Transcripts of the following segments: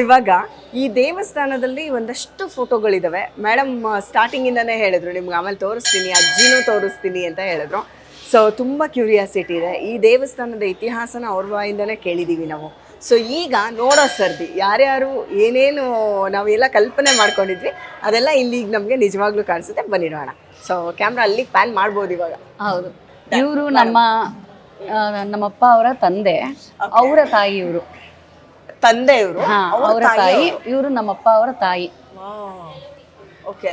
ಇವಾಗ ಈ ದೇವಸ್ಥಾನದಲ್ಲಿ ಒಂದಷ್ಟು ಫೋಟೋಗಳಿದಾವೆ. ಮೇಡಮ್ ಸ್ಟಾರ್ಟಿಂಗ್ ಇಂದಾನೇ ಹೇಳಿದ್ರು ನಿಮ್ಗೆ ಆಮೇಲೆ ತೋರಿಸ್ತೀನಿ ಅಜ್ಜಿನೂ ತೋರಿಸ್ತೀನಿ ಅಂತ ಹೇಳಿದ್ರು. ಸೊ ತುಂಬ ಕ್ಯೂರಿಯಾಸಿಟಿ ಇದೆ. ಈ ದೇವಸ್ಥಾನದ ಇತಿಹಾಸನ ಅವ್ರ ಬಾಯಿಂದನೇ ಕೇಳಿದೀವಿ ನಾವು. ಸೊ ಈಗ ನೋಡೋ ಸರ್ದಿ ಯಾರ್ಯಾರು ಏನೇನು ನಾವೆಲ್ಲ ಕಲ್ಪನೆ ಮಾಡ್ಕೊಂಡಿದ್ವಿ ಅದೆಲ್ಲ ಇಲ್ಲಿ ಈಗ ನಮಗೆ ನಿಜವಾಗ್ಲೂ ಕಾಣಿಸುತ್ತೆ. ಬನ್ನಿ ನೋಡೋಣ. ಸೊ ಕ್ಯಾಮ್ರಾ ಅಲ್ಲಿ ಪ್ಯಾನ್ ಮಾಡ್ಬೋದು ಇವಾಗ. ಹೌದು. ಇವರು ನಮ್ಮ ನಮ್ಮಪ್ಪ ಅವರ ತಂದೆ ಅವರ ತಾಯಿ ಇವರು. ತಂದೆ ಇವರು ಹಾ ಅವರ ತಾಯಿ ಇವರು ನಮ್ಮಪ್ಪ ಅವರ ತಾಯಿ. ಓಕೆ.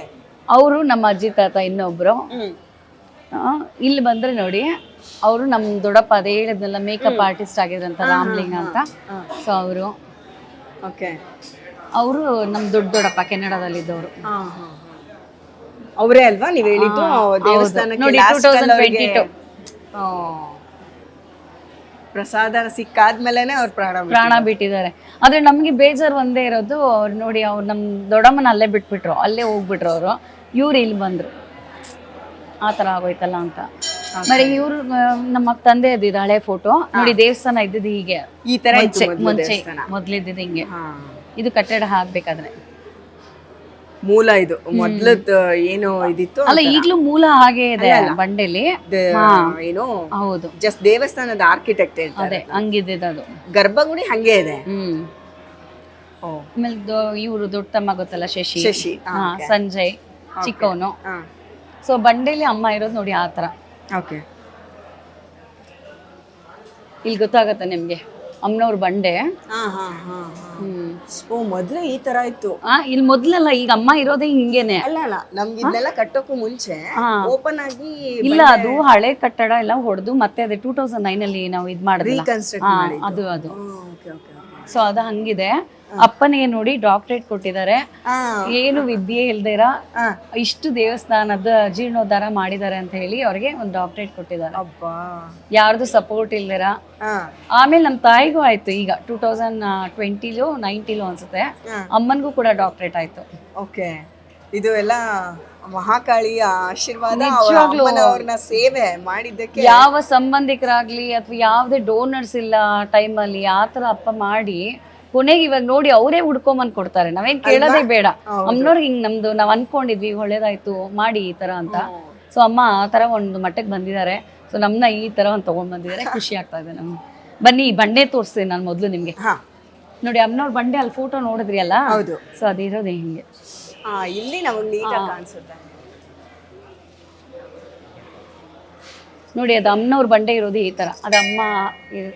ಅವರು ನಮ್ಮ ಅಜ್ಜಿ ತಾತ ಇನ್ನೊಬ್ರು. ಆ, ಇಲ್ಲಿ ಬಂದ್ರೆ ನೋಡಿ ಅವರು ನಮ್ಮ ದೊಡ್ಡಪ್ಪ ಅದೇ ಹೇಳಿದ್ನಲ್ಲ ಮೇಕಪ್ ಆರ್ಟಿಸ್ಟ್ ಆಗಿದ್ರಂತ ರಾಮ್ಲಿಂಗ್ ಅಂತ. ಸೊ ಅವರು. ಓಕೆ. ಅವರು ನಮ್ಮ ದೊಡ್ಡ ದೊಡ್ಡಪ್ಪ ಕೆನಡಾದಲ್ಲಿದ್ದವರು. ಅವರೇ ಅಲ್ವಾ? ನೀವು ಹೇಳಿದ್ದು ದೇವಸ್ಥಾನಕ್ಕೆ ನೋಡಿ, last ಅಲ್ಲಿ ಅವ್ರಿಗೆ- 2022. ಆ. ಪ್ರಸಾದ ಸಿಕ್ಕಾದ್ಮೇಲೆ ಅವ್ರ ಪ್ರಾಣ ಪ್ರಾಣ ಬಿಟ್ಟಿದ್ದಾರೆ. ಆದ್ರೆ ನಮ್ಗೆ ಬೇಜಾರು ಒಂದೇ ಇರೋದು ಅವ್ರು ನೋಡಿ ಅವ್ರು ನಮ್ ದೊಡ್ಡಮ್ಮನ ಅಲ್ಲೇ ಬಿಟ್ಬಿಟ್ರು ಅಲ್ಲೇ ಹೋಗ್ಬಿಟ್ರು ಅವರು. ಇವ್ರು ಇಲ್ಲಿ ಬಂದ್ರು. ಆ ಥರ ಆಗೋಯ್ತಲ್ಲ ಅಂತ. ಮರಿ ಇವ್ರು ನಮ್ಮ ತಂದೆ ಇದು ಹಳೆ ಫೋಟೋ ನೋಡಿ ದೇವಸ್ಥಾನ ಇದ್ದಿದ್ದು ಹೀಗೆ. ಈ ತರ ಮುಂಚೆ ಮೊದ್ಲು ಮೊದ್ಲಿದ್ದಿದ್ದು ಹಿಂಗೆ. ಇದು ಕಟ್ಟಡ ಹಾಕ್ಬೇಕಾದ್ರೆ. ಮೂಲ ಇದು. ಮೊದ್ಲದ್ ಏನು ಇದಿತ್ತು ಅಲ್ಲ ಈಗಲೂ ಮೂಲ ಹಾಗೆ ಇದೆ ಬಂಡೆಲಿ. ಏನು ಹೌದು. ಜಸ್ಟ್ ದೇವಸ್ಥಾನದ ಆರ್ಕಿಟೆಕ್ಟ್ ಇರ್ತದೆ ಅದೇ ಹಂಗಿದ್ದಿದ್ದು ಅದು. ಗರ್ಭಗುಡಿ ಹಂಗೆ ಇದೆ. ಆಮೇಲೆ ಇವರು ದೊಡ್ಡ ತಮ್ಮ ಗೊತ್ತಲ್ಲ ಶಶಿ. ಶಶಿ. ಹಾ ಸಂಜಯ್ ಚಿಕ್ಕವನು. ಸೊ ಬಂಡೆಲಿ ಅಮ್ಮ ಇರೋದು ನೋಡಿ ಆ ಥರ. ಓಕೆ ಇಲ್ಲಿ ಗೊತ್ತಾಗತ್ತೆ ನಿಮ್ಗೆ. ಅಮ್ಮನವ್ರ ಬಂಡೆ. ಓ ಮೊದ್ಲು ಈ ತರ ಇತ್ತು. ಆ ಇಲ್ಲಿ ಮೊದ್ಲಲ್ಲ ಈಗ ಅಮ್ಮ ಇರೋದೇ ಹಿಂಗೇನೆ. ಅಲ್ಲ ಅಲ್ಲ ನಮ್ಗೆ ಇದನ್ನೆಲ್ಲ ಕಟ್ಟೋಕ್ಕೂ ಮುಂಚೆ. ಓಪನ್ ಆಗಿ ಇಲ್ಲ ಅದು ಹಳೆ ಕಟ್ಟಡ ಎಲ್ಲ ಹೊಡೆದು ಮತ್ತೆ ಅದೇ ಟೂ ತೌಸಂಡ್ ನೈನ್ ಅಲ್ಲಿ ನಾವು ಇದ್ ಮಾಡಿದ್ವಿ ಅದು ಅದು. ಸೊ ಅದು ಹಂಗಿದೆ. ಅಪ್ಪನಿಗೆ ನೋಡಿ ಡಾಕ್ಟ್ರೇಟ್ ಕೊಟ್ಟಿದ್ದಾರೆ. ಏನು ವಿದ್ಯೆ ಇಲ್ದಿರ ಇಷ್ಟು ದೇವಸ್ಥಾನದ ಜೀರ್ಣೋದ್ಧಾರ ಮಾಡಿದ್ದಾರೆ ಅಂತ ಹೇಳಿ ಅವ್ರಿಗೆ ಒಂದು ಡಾಕ್ಟ್ರೇಟ್ ಕೊಟ್ಟಿದ್ದಾರೆ. ಯಾರ್ದು ಸಪೋರ್ಟ್ ಇಲ್ದಿರ. ಆಮೇಲೆ ನಮ್ಮ ತಾಯಿಗೂ ಆಯ್ತು ಈಗ ಟೂ ತೌಸಂಡ್ ಟ್ವೆಂಟಿಲೋ ನೈನ್ಟಿಲೋ ಅನ್ಸುತ್ತೆ. ಅಮ್ಮನ್ಗೂ ಕೂಡ ಡಾಕ್ಟ್ರೇಟ್ ಆಯ್ತು. ಓಕೆ. ಇದು ಎಲ್ಲ ಮಹಾಕಾಳಿಯ ಆಶೀರ್ವಾದ. ಸೇವೆ ಮಾಡಿದ್ದಕ್ಕೆ. ಯಾವ ಸಂಬಂಧಿಕರಾಗ್ಲಿ ಅಥವಾ ಯಾವ್ದೇ ಡೋನರ್ಸ್ ಇಲ್ಲ ಟೈಮಲ್ಲಿ ಆ ತರ ಅಪ್ಪ ಮಾಡಿ ಕೊನೆಗೆ ಇವಾಗ ನೋಡಿ ಅವರೇ ಹುಡ್ಕೊಂಬಂದ್ ಕೊಡ್ತಾರೆ. ನಾವೇನ್ ಕೇಳೋದೇ ಬೇಡ. ಅಮ್ಮನವ್ರಿಗೆ ಹಿಂಗ್ ನಮ್ದು ನಾವ್ ಅನ್ಕೊಂಡಿದ್ವಿ ಒಳ್ಳೇದಾಯ್ತು ಮಾಡಿ ಈ ತರ ಅಂತ. ಸೊ ಅಮ್ಮ ಆ ತರ ಒಂದು ಮಟ್ಟಕ್ಕೆ ಬಂದಿದ್ದಾರೆ. ಸೊ ನಮ್ನ ಈ ತರ ಒಂದು ತಗೊಂಡ್ ಬಂದಿದ್ದಾರೆ. ಖುಷಿ ಆಗ್ತಾ ಇದೆ ನಮ್ಗೆ. ಬನ್ನಿ ಈ ಬಂಡೆ ತೋರಿಸ್ತೀನಿ ನಾನು ಮೊದಲು ನಿಮ್ಗೆ. ನೋಡಿ ಅಮ್ಮನವ್ರ ಬಂಡೆ ಅಲ್ಲಿ ಫೋಟೋ ನೋಡಿದ್ರಿ ಅಲ್ಲ? ಹೌದು. ಸೊ ಅದಿರೋದೇ ಹಿಂಗೆ. ಇಲ್ಲಿ ನಮಗೆ ನೀಟಾಗಿ ಕಾಣಿಸುತ್ತೆ. ನೋಡಿ ಅದು ಅಮ್ಮನವ್ರ ಬಂಡೆ ಇರೋದು ಈ ತರ. ಅದು ಅಮ್ಮ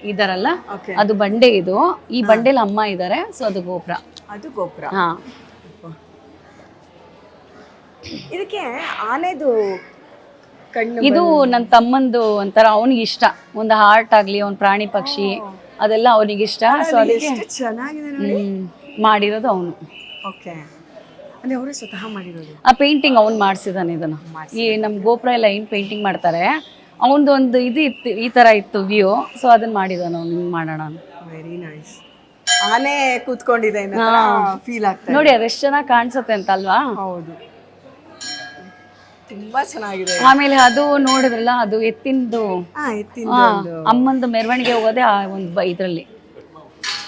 ಇದಾರಲ್ಲ? ಅದು ಬಂಡೆ ಇದು. ಈ ಬಂಡೆಲಿ ಅಮ್ಮ ಇದ್ದಾರೆ ಸೊ ಅದು ಗೋಪುರ. ಅದು ಗೋಪುರ. ಹಾ. ಇದಕ್ಕೆ ಆನೆದು ಇದು ನನ್ನ ತಮ್ಮಂದು ಒಂಥರ ಅವನಿಗೆ ಇಷ್ಟ. ಒಂದು ಹಾರ್ಟ್ ಆಗ್ಲಿ ಅವ್ನ ಪ್ರಾಣಿ ಪಕ್ಷಿ ಅದೆಲ್ಲ ಅವನಿಗೆ ಇಷ್ಟ. ಸೊ ಅದಕ್ಕೆ ಮಾಡಿರೋದು ಅವನು. ಓಕೆ. ಅಂದ್ರೆ ಅವರೇ ಸ್ವತಃ ಮಾಡಿರೋದು. ಆ ಪೇಂಟಿಂಗ್ ಅವ್ನು ಮಾಡಿಸಿದಾನೆ ಇದನ್ನ. ಈ ನಮ್ಮ ಗೋಪುರ ಎಲ್ಲ ಏನು ಪೇಂಟಿಂಗ್ ಮಾಡ್ತಾರೆ ಅವನದು ಒಂದು ಇದು ಇತ್ತು ಈ ತರ ಇತ್ತು ವ್ಯೂ ಸೊ ಅದನ್ನ ಮಾಡಿದ ಅವ್ನು. ಹಿಂಗ್ ಮಾಡೋಣ ಅಂತ. ವೆರಿ ನೈಸ್ ಆನೆ ಕೂತ್ಕೊಂಡಿದೆ ಫೀಲ್ ಆಗ್ತದೆ ನೋಡಿ ಅದೆಷ್ಟು ಚೆನ್ನಾಗಿ ಕಾಣಿಸುತ್ತೆ ಅಂತ ಅಲ್ವಾ ಹೌದು. ತುಂಬಾ ಚೆನ್ನಾಗಿದೆ. ಆಮೇಲೆ ಅದು ನೋಡಿದ್ರಲ್ಲ ಅದು ಎತ್ತಿಂದು. ಹಾ ಎತ್ತಿನ ಅಮ್ಮಂದು ಮೆರವಣಿಗೆ ಹೋಗೋದೇ ಆ ಒಂದು ಬ- ಇದ್ರಲ್ಲಿ.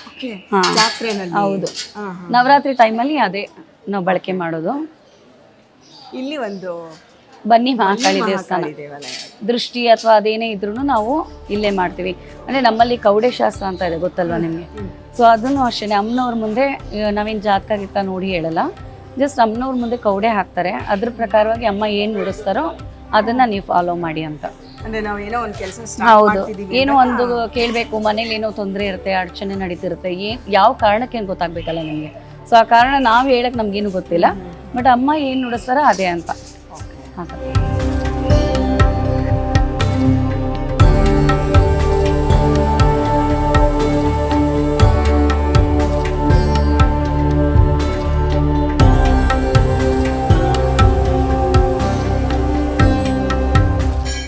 ಓಕೆ. ಹಾ. ಜಾತ್ರೆನಲ್ಲಿ. ಹೌದು. ಹಾ, ಹಾ. ನವರಾತ್ರಿ ಟೈಮಲ್ಲಿ ಅದೇ ನಾವು ಬಳಕೆ ಮಾಡೋದು. ಇಲ್ಲಿ ಒಂದು ಬನ್ನಿ ಮಹಾಕಾಳಿ ದೇವಸ್ಥಾನ. ದೃಷ್ಟಿ ಅಥವಾ ಅದೇನೇ ಇದ್ರೂ ನಾವು ಇಲ್ಲೇ ಮಾಡ್ತೀವಿ. ಅಂದ್ರೆ ನಮ್ಮಲ್ಲಿ ಕೌಡೆ ಶಾಸ್ತ್ರ ಅಂತ ಇದೆ ಗೊತ್ತಲ್ವಾ ನಿಮಗೆ? ಸೊ ಅದನ್ನು ಅಷ್ಟೇ ಅಮ್ಮನವ್ರ ಮುಂದೆ ನಾವೇನು ಜಾತಕ ಗೀತ ನೋಡಿ ಹೇಳಲ್ಲ. ಜಸ್ಟ್ ಅಮ್ಮನವ್ರ ಮುಂದೆ ಕೌಡೆ ಹಾಕ್ತಾರೆ. ಅದ್ರ ಪ್ರಕಾರವಾಗಿ ಅಮ್ಮ ಏನ್ ನುಡಿಸ್ತಾರೋ ಅದನ್ನ ನೀವು ಫಾಲೋ ಮಾಡಿ ಅಂತ. ಅಂದ್ರೆ ನಾವ್ ಏನೋ ಒಂದು ಕೆಲಸ ಸ್ಟಾರ್ಟ್ ಹೌದು. ಏನೋ ಒಂದು ಕೇಳಬೇಕು ಮನೇಲಿ ಏನೋ ತೊಂದರೆ ಇರುತ್ತೆ ಅಡಚಣೆ ನಡೀತಿರುತ್ತೆ ಏನ್ ಯಾವ ಕಾರಣಕ್ಕೆ ಅಂತ ಗೊತ್ತಾಗ್ಬೇಕಲ್ಲ ನಿಮಗೆ? ಸೊ ಆ ಕಾರಣ ನಾವು ಹೇಳಕ್ ನಮ್ಗೇನು ಗೊತ್ತಿಲ್ಲ. ಬಟ್ ಅಮ್ಮ ಏನು ನುಡಿಸ್ತಾರೋ ಅದೇ ಅಂತ.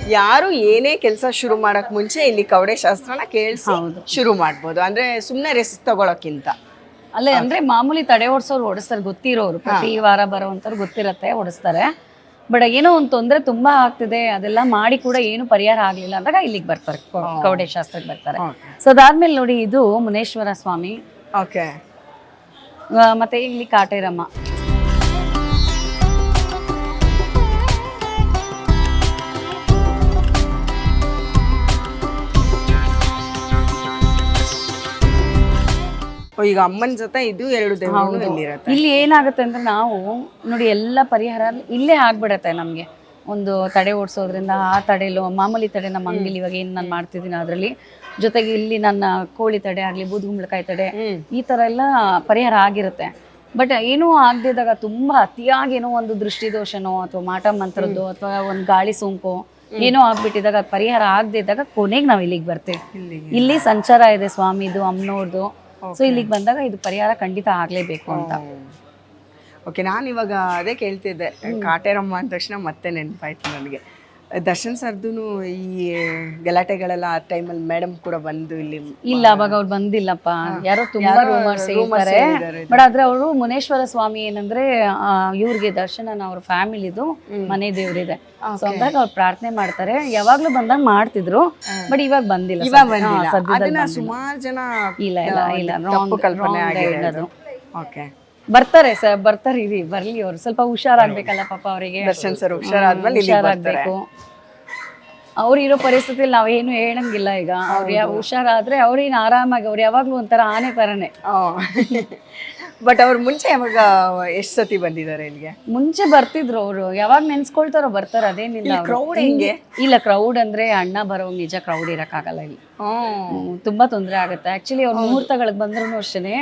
ಯಾರು ಏನೇ ಕೆಲಸ ಶುರು ಮಾಡಕ್ ಮುಂಚೆ ಇಲ್ಲಿ ಕವಡೆ ಶಾಸ್ತ್ರನ ಕೇಳಿಸಿ ಹೌದು. ಶುರು ಮಾಡ್ಬೋದು. ಅಂದ್ರೆ ಸುಮ್ನೆ ರೆಸ್ಟ್ ತಗೊಳಕ್ಕಿಂತ. ಅಲ್ಲೇ ಅಂದ್ರೆ ಮಾಮೂಲಿ ತಡೆ ಓಡಿಸೋರು ಓಡಿಸ್ತಾರೆ ಗೊತ್ತಿರೋರು. ಪ್ರತಿ ವಾರ ಬರೋವಂಥವ್ರು ಗೊತ್ತಿರತ್ತೆ ಓಡಿಸ್ತಾರೆ. ಬಟ್ ಏನೋ ಒಂದು ತೊಂದರೆ ತುಂಬಾ ಆಗ್ತಿದೆ ಅದೆಲ್ಲ ಮಾಡಿ ಕೂಡ ಏನು ಪರಿಹಾರ ಆಗ್ಲಿಲ್ಲ ಅಂದಾಗ ಇಲ್ಲಿಗೆ ಬರ್ತಾರೆ ಕವಡೆ ಕೌಡೆ ಶಾಸ್ತ್ರಕ್ಕೆ ಬರ್ತಾರೆ ಸೊ ಅದಾದ್ಮೇಲೆ ನೋಡಿ ಇದು ಮುನೇಶ್ವರ ಸ್ವಾಮಿ. ಓಕೆ ಮತ್ತೆ ಇಲ್ಲಿ ಕಾಟೇರಮ್ಮ. ಈಗ ಅಮ್ಮನ ಜೊತೆ ಇದು ಎರಡು ದೇವರು ಇಲ್ಲಿರತ್ತೆ. ಇಲ್ಲಿ ಏನಾಗುತ್ತೆ ಅಂದ್ರೆ ನಾವು ನೋಡಿ ಎಲ್ಲ ಪರಿಹಾರ ಇಲ್ಲೇ ಆಗ್ಬಿಡತ್ತೆ ನಮಗೆ. ಒಂದು ತಡೆ ಓಡಿಸೋದ್ರಿಂದ ಆ ತಡೆಲು ಮಾಮೂಲಿ ತಡೆ ನಮ್ಮ ಅಂಗಡಿಲಿ ಇವಾಗ ಏನು ನಾನು ಮಾಡ್ತಿದ್ದೀನಿ ಅದರಲ್ಲಿ ಜೊತೆಗೆ ಇಲ್ಲಿ ನನ್ನ ಕೋಳಿ ತಡೆ ಆಗಲಿ ಬೂದುಗುಂಬಳಕಾಯಿ ತಡೆ ಈ ಥರ ಎಲ್ಲ ಪರಿಹಾರ ಆಗಿರುತ್ತೆ. ಬಟ್ ಏನೂ ಆಗದಿದ್ದಾಗ ತುಂಬ ಅತಿಯಾಗಿ ಏನೋ ಒಂದು ದೃಷ್ಟಿದೋಷನೋ ಅಥವಾ ಮಾಟ ಮಂತ್ರದ್ದು ಅಥವಾ ಒಂದು ಗಾಳಿ ಸೋಂಕು ಏನೋ ಆಗ್ಬಿಟ್ಟಿದಾಗ ಪರಿಹಾರ ಆಗದಿದ್ದಾಗ ಕೊನೆಗೆ ನಾವು ಇಲ್ಲಿಗೆ ಬರ್ತೀವಿ. ಇಲ್ಲಿ ಸಂಚಾರ ಇದೆ ಸ್ವಾಮಿದು ಅಮ್ಮನವ್ರದ್ದು ಸೊ ಇಲ್ಲಿಗೆ ಬಂದಾಗ ಇದು ಪರಿಹಾರ ಖಂಡಿತ ಆಗ್ಲೇಬೇಕು ಅಂತ. ಓಕೆ ನಾನು ಇವಾಗ ಅದೇ ಕೇಳ್ತಿದ್ದೆ ಕಾಟೇರಮ್ಮ ಅಂದ ತಕ್ಷಣ ಮತ್ತೆ ನೆನಪಾಯ್ತು ನನಗೆ. ದರ್ಶನ್ ಸರ್ದು ಈ ಗಲಾಟೆಗಳೆಲ್ಲ ಆ ಟೈಮಲ್ಲಿ ಮೇಡಮ್ ಕೂಡ ಬಂದು ಇಲ್ಲಿ ಇಲ್ಲ ಅವಾಗ ಅವ್ರು ಬಂದಿಲ್ಲಪ್ಪ. ಯಾರೋ ತುಂಬಾ ರೂಮರ್ಸ್ ಹೇಳ್ತಾರೆ. ಬಟ್ ಆದ್ರೆ ಅವರು ಮುನೇಶ್ವರ ಸ್ವಾಮಿ ಏನಂದ್ರೆ ಇವ್ರಿಗೆ ದರ್ಶನ ಅವ್ರ ಫ್ಯಾಮಿಲಿದು ಮನೆ ದೇವ್ರಿದೆ. ಸೊ ಅಂದಾಗ ಅವ್ರು ಪ್ರಾರ್ಥನೆ ಮಾಡ್ತಾರೆ. ಯಾವಾಗ್ಲೂ ಬಂದಾಗ ಮಾಡ್ತಿದ್ರು ಬಟ್ ಇವಾಗ ಬಂದಿಲ್ಲ ಇವಾಗ. ಸುಮಾರು ಜನ ಇಲ್ಲ ಇಲ್ಲ ಇಲ್ಲ ಕಲ್ಪನೆ. ಓಕೆ ಬರ್ತಾರೆ ಸರ್ ಬರ್ತಾರೆ ಇರಿ ಬರ್ಲಿ ಅವ್ರು. ಸ್ವಲ್ಪ ಹುಷಾರಾಗ್ಬೇಕಲ್ಲ ಪಾಪ ಅವರಿಗೆ? ದರ್ಶನ್ ಸರ್ ಹುಷಾರಾದ್ಮೇಲೆ ಇಲ್ಲಿಗೆ ಬರ್ತಾರೆ. ಹುಷಾರಾಗ್ಬೇಕು. ಅವ್ರು ಇರೋ ಪರಿಸ್ಥಿತಿಯಲ್ಲಿ ನಾವೇನು ಹೇಳಂಗಿಲ್ಲ ಈಗ. ಅವ್ರು ಯಾವ ಹುಷಾರಾದ್ರೆ ಅವ್ರೇನು ಆರಾಮಾಗಿ ಅವ್ರು ಯಾವಾಗ್ಲೂ ಒಂಥರ ಆನೆ ತರನೇ ಬಟ್ ಅವ್ರು ಮುಂಚೆ ಯಾವಾಗ ಎಷ್ಟು ಸತಿ ಬಂದಿದ್ದಾರೆ ಇಲ್ಲಿಗೆ? ಮುಂಚೆ ಬರ್ತಿದ್ರು ಅವರು. ಯಾವಾಗ ನೆನ್ಸ್ಕೊಳ್ತಾರೋ ಬರ್ತಾರೋ ಅದೇನಿಲ್ಲ ಅವ್ರು. crowd ಹೆಂಗೆ? ಇಲ್ಲ ಕ್ರೌಡ್ ಅಂದ್ರೆ ಅಣ್ಣ ಬರೋ ನಿಜ ಕ್ರೌಡ್ ಇರಕ್ಕಾಗಲ್ಲ ಇಲ್ಲಿ. ಹ್ಮ್ ಹ್ಮ್, ತುಂಬಾ ತೊಂದರೆ ಆಗುತ್ತೆ. ಆಕ್ಚುಲಿ ಅವ್ರ ಮುಹೂರ್ತಗಳಿಗೆ ಬಂದ್ರು ಅಷ್ಟೇ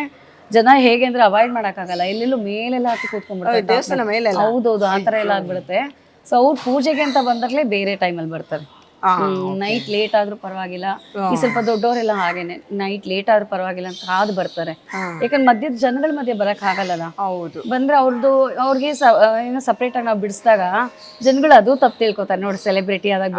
ಜನ ಹೇಗೆ ಅಂದ್ರೆ ಅವಾಯ್ಡ್ ಮಾಡಕ್ಕಾಗಲ್ಲ. ಎಲ್ಲೆಲ್ಲೂ ಮೇಲೆಲ್ಲ ಹತ್ತಿ ಕೂತ್ಕೊಂಡ್ಬಿಡ್ತಾರೆ ದೇವಸ್ಥಾನ ಮೇಲೆ ಹೌದೌದು ಆ ಥರ ಎಲ್ಲ ಆಗ್ಬಿಡುತ್ತೆ. ಸೊ ಅವ್ರು ಪೂಜೆಗೆ ಅಂತ ಬಂದಾಗಲೇ ಬೇರೆ ಟೈಮಲ್ಲಿ ಬರ್ತಾರೆ. ನೈಟ್ ಲೇಟ್ ಆದ್ರೂ ಪರವಾಗಿಲ್ಲ. ಈ ಸ್ವಲ್ಪ ದೊಡ್ಡವರೆಲ್ಲ ಹಾಗೇನೆ ನೈಟ್ ಲೇಟ್ ಆದ್ರೂ ಪರವಾಗಿಲ್ಲ ಅಂತ ಕಾದು ಬರ್ತಾರೆ. ಯಾಕಂದ್ರೆ ಮಧ್ಯದ ಜನಗಳ ಮಧ್ಯೆ ಬರಕ್ ಆಗಲ್ಲ ಹೌದು. ಬಂದ್ರೆ ಅವ್ರದ್ದು ಅವ್ರಿಗೆ ಏನೋ ಸಪ್ರೇಟ್ ಆಗಿ ನಾವು ಬಿಡಿಸಿದಾಗ ಜನಗಳು ಅದು ತಪ್ಪು ತಿಳ್ಕೊತಾರೆ. ನೋಡಿ ಸೆಲೆಬ್ರಿಟಿ ಆದಾಗ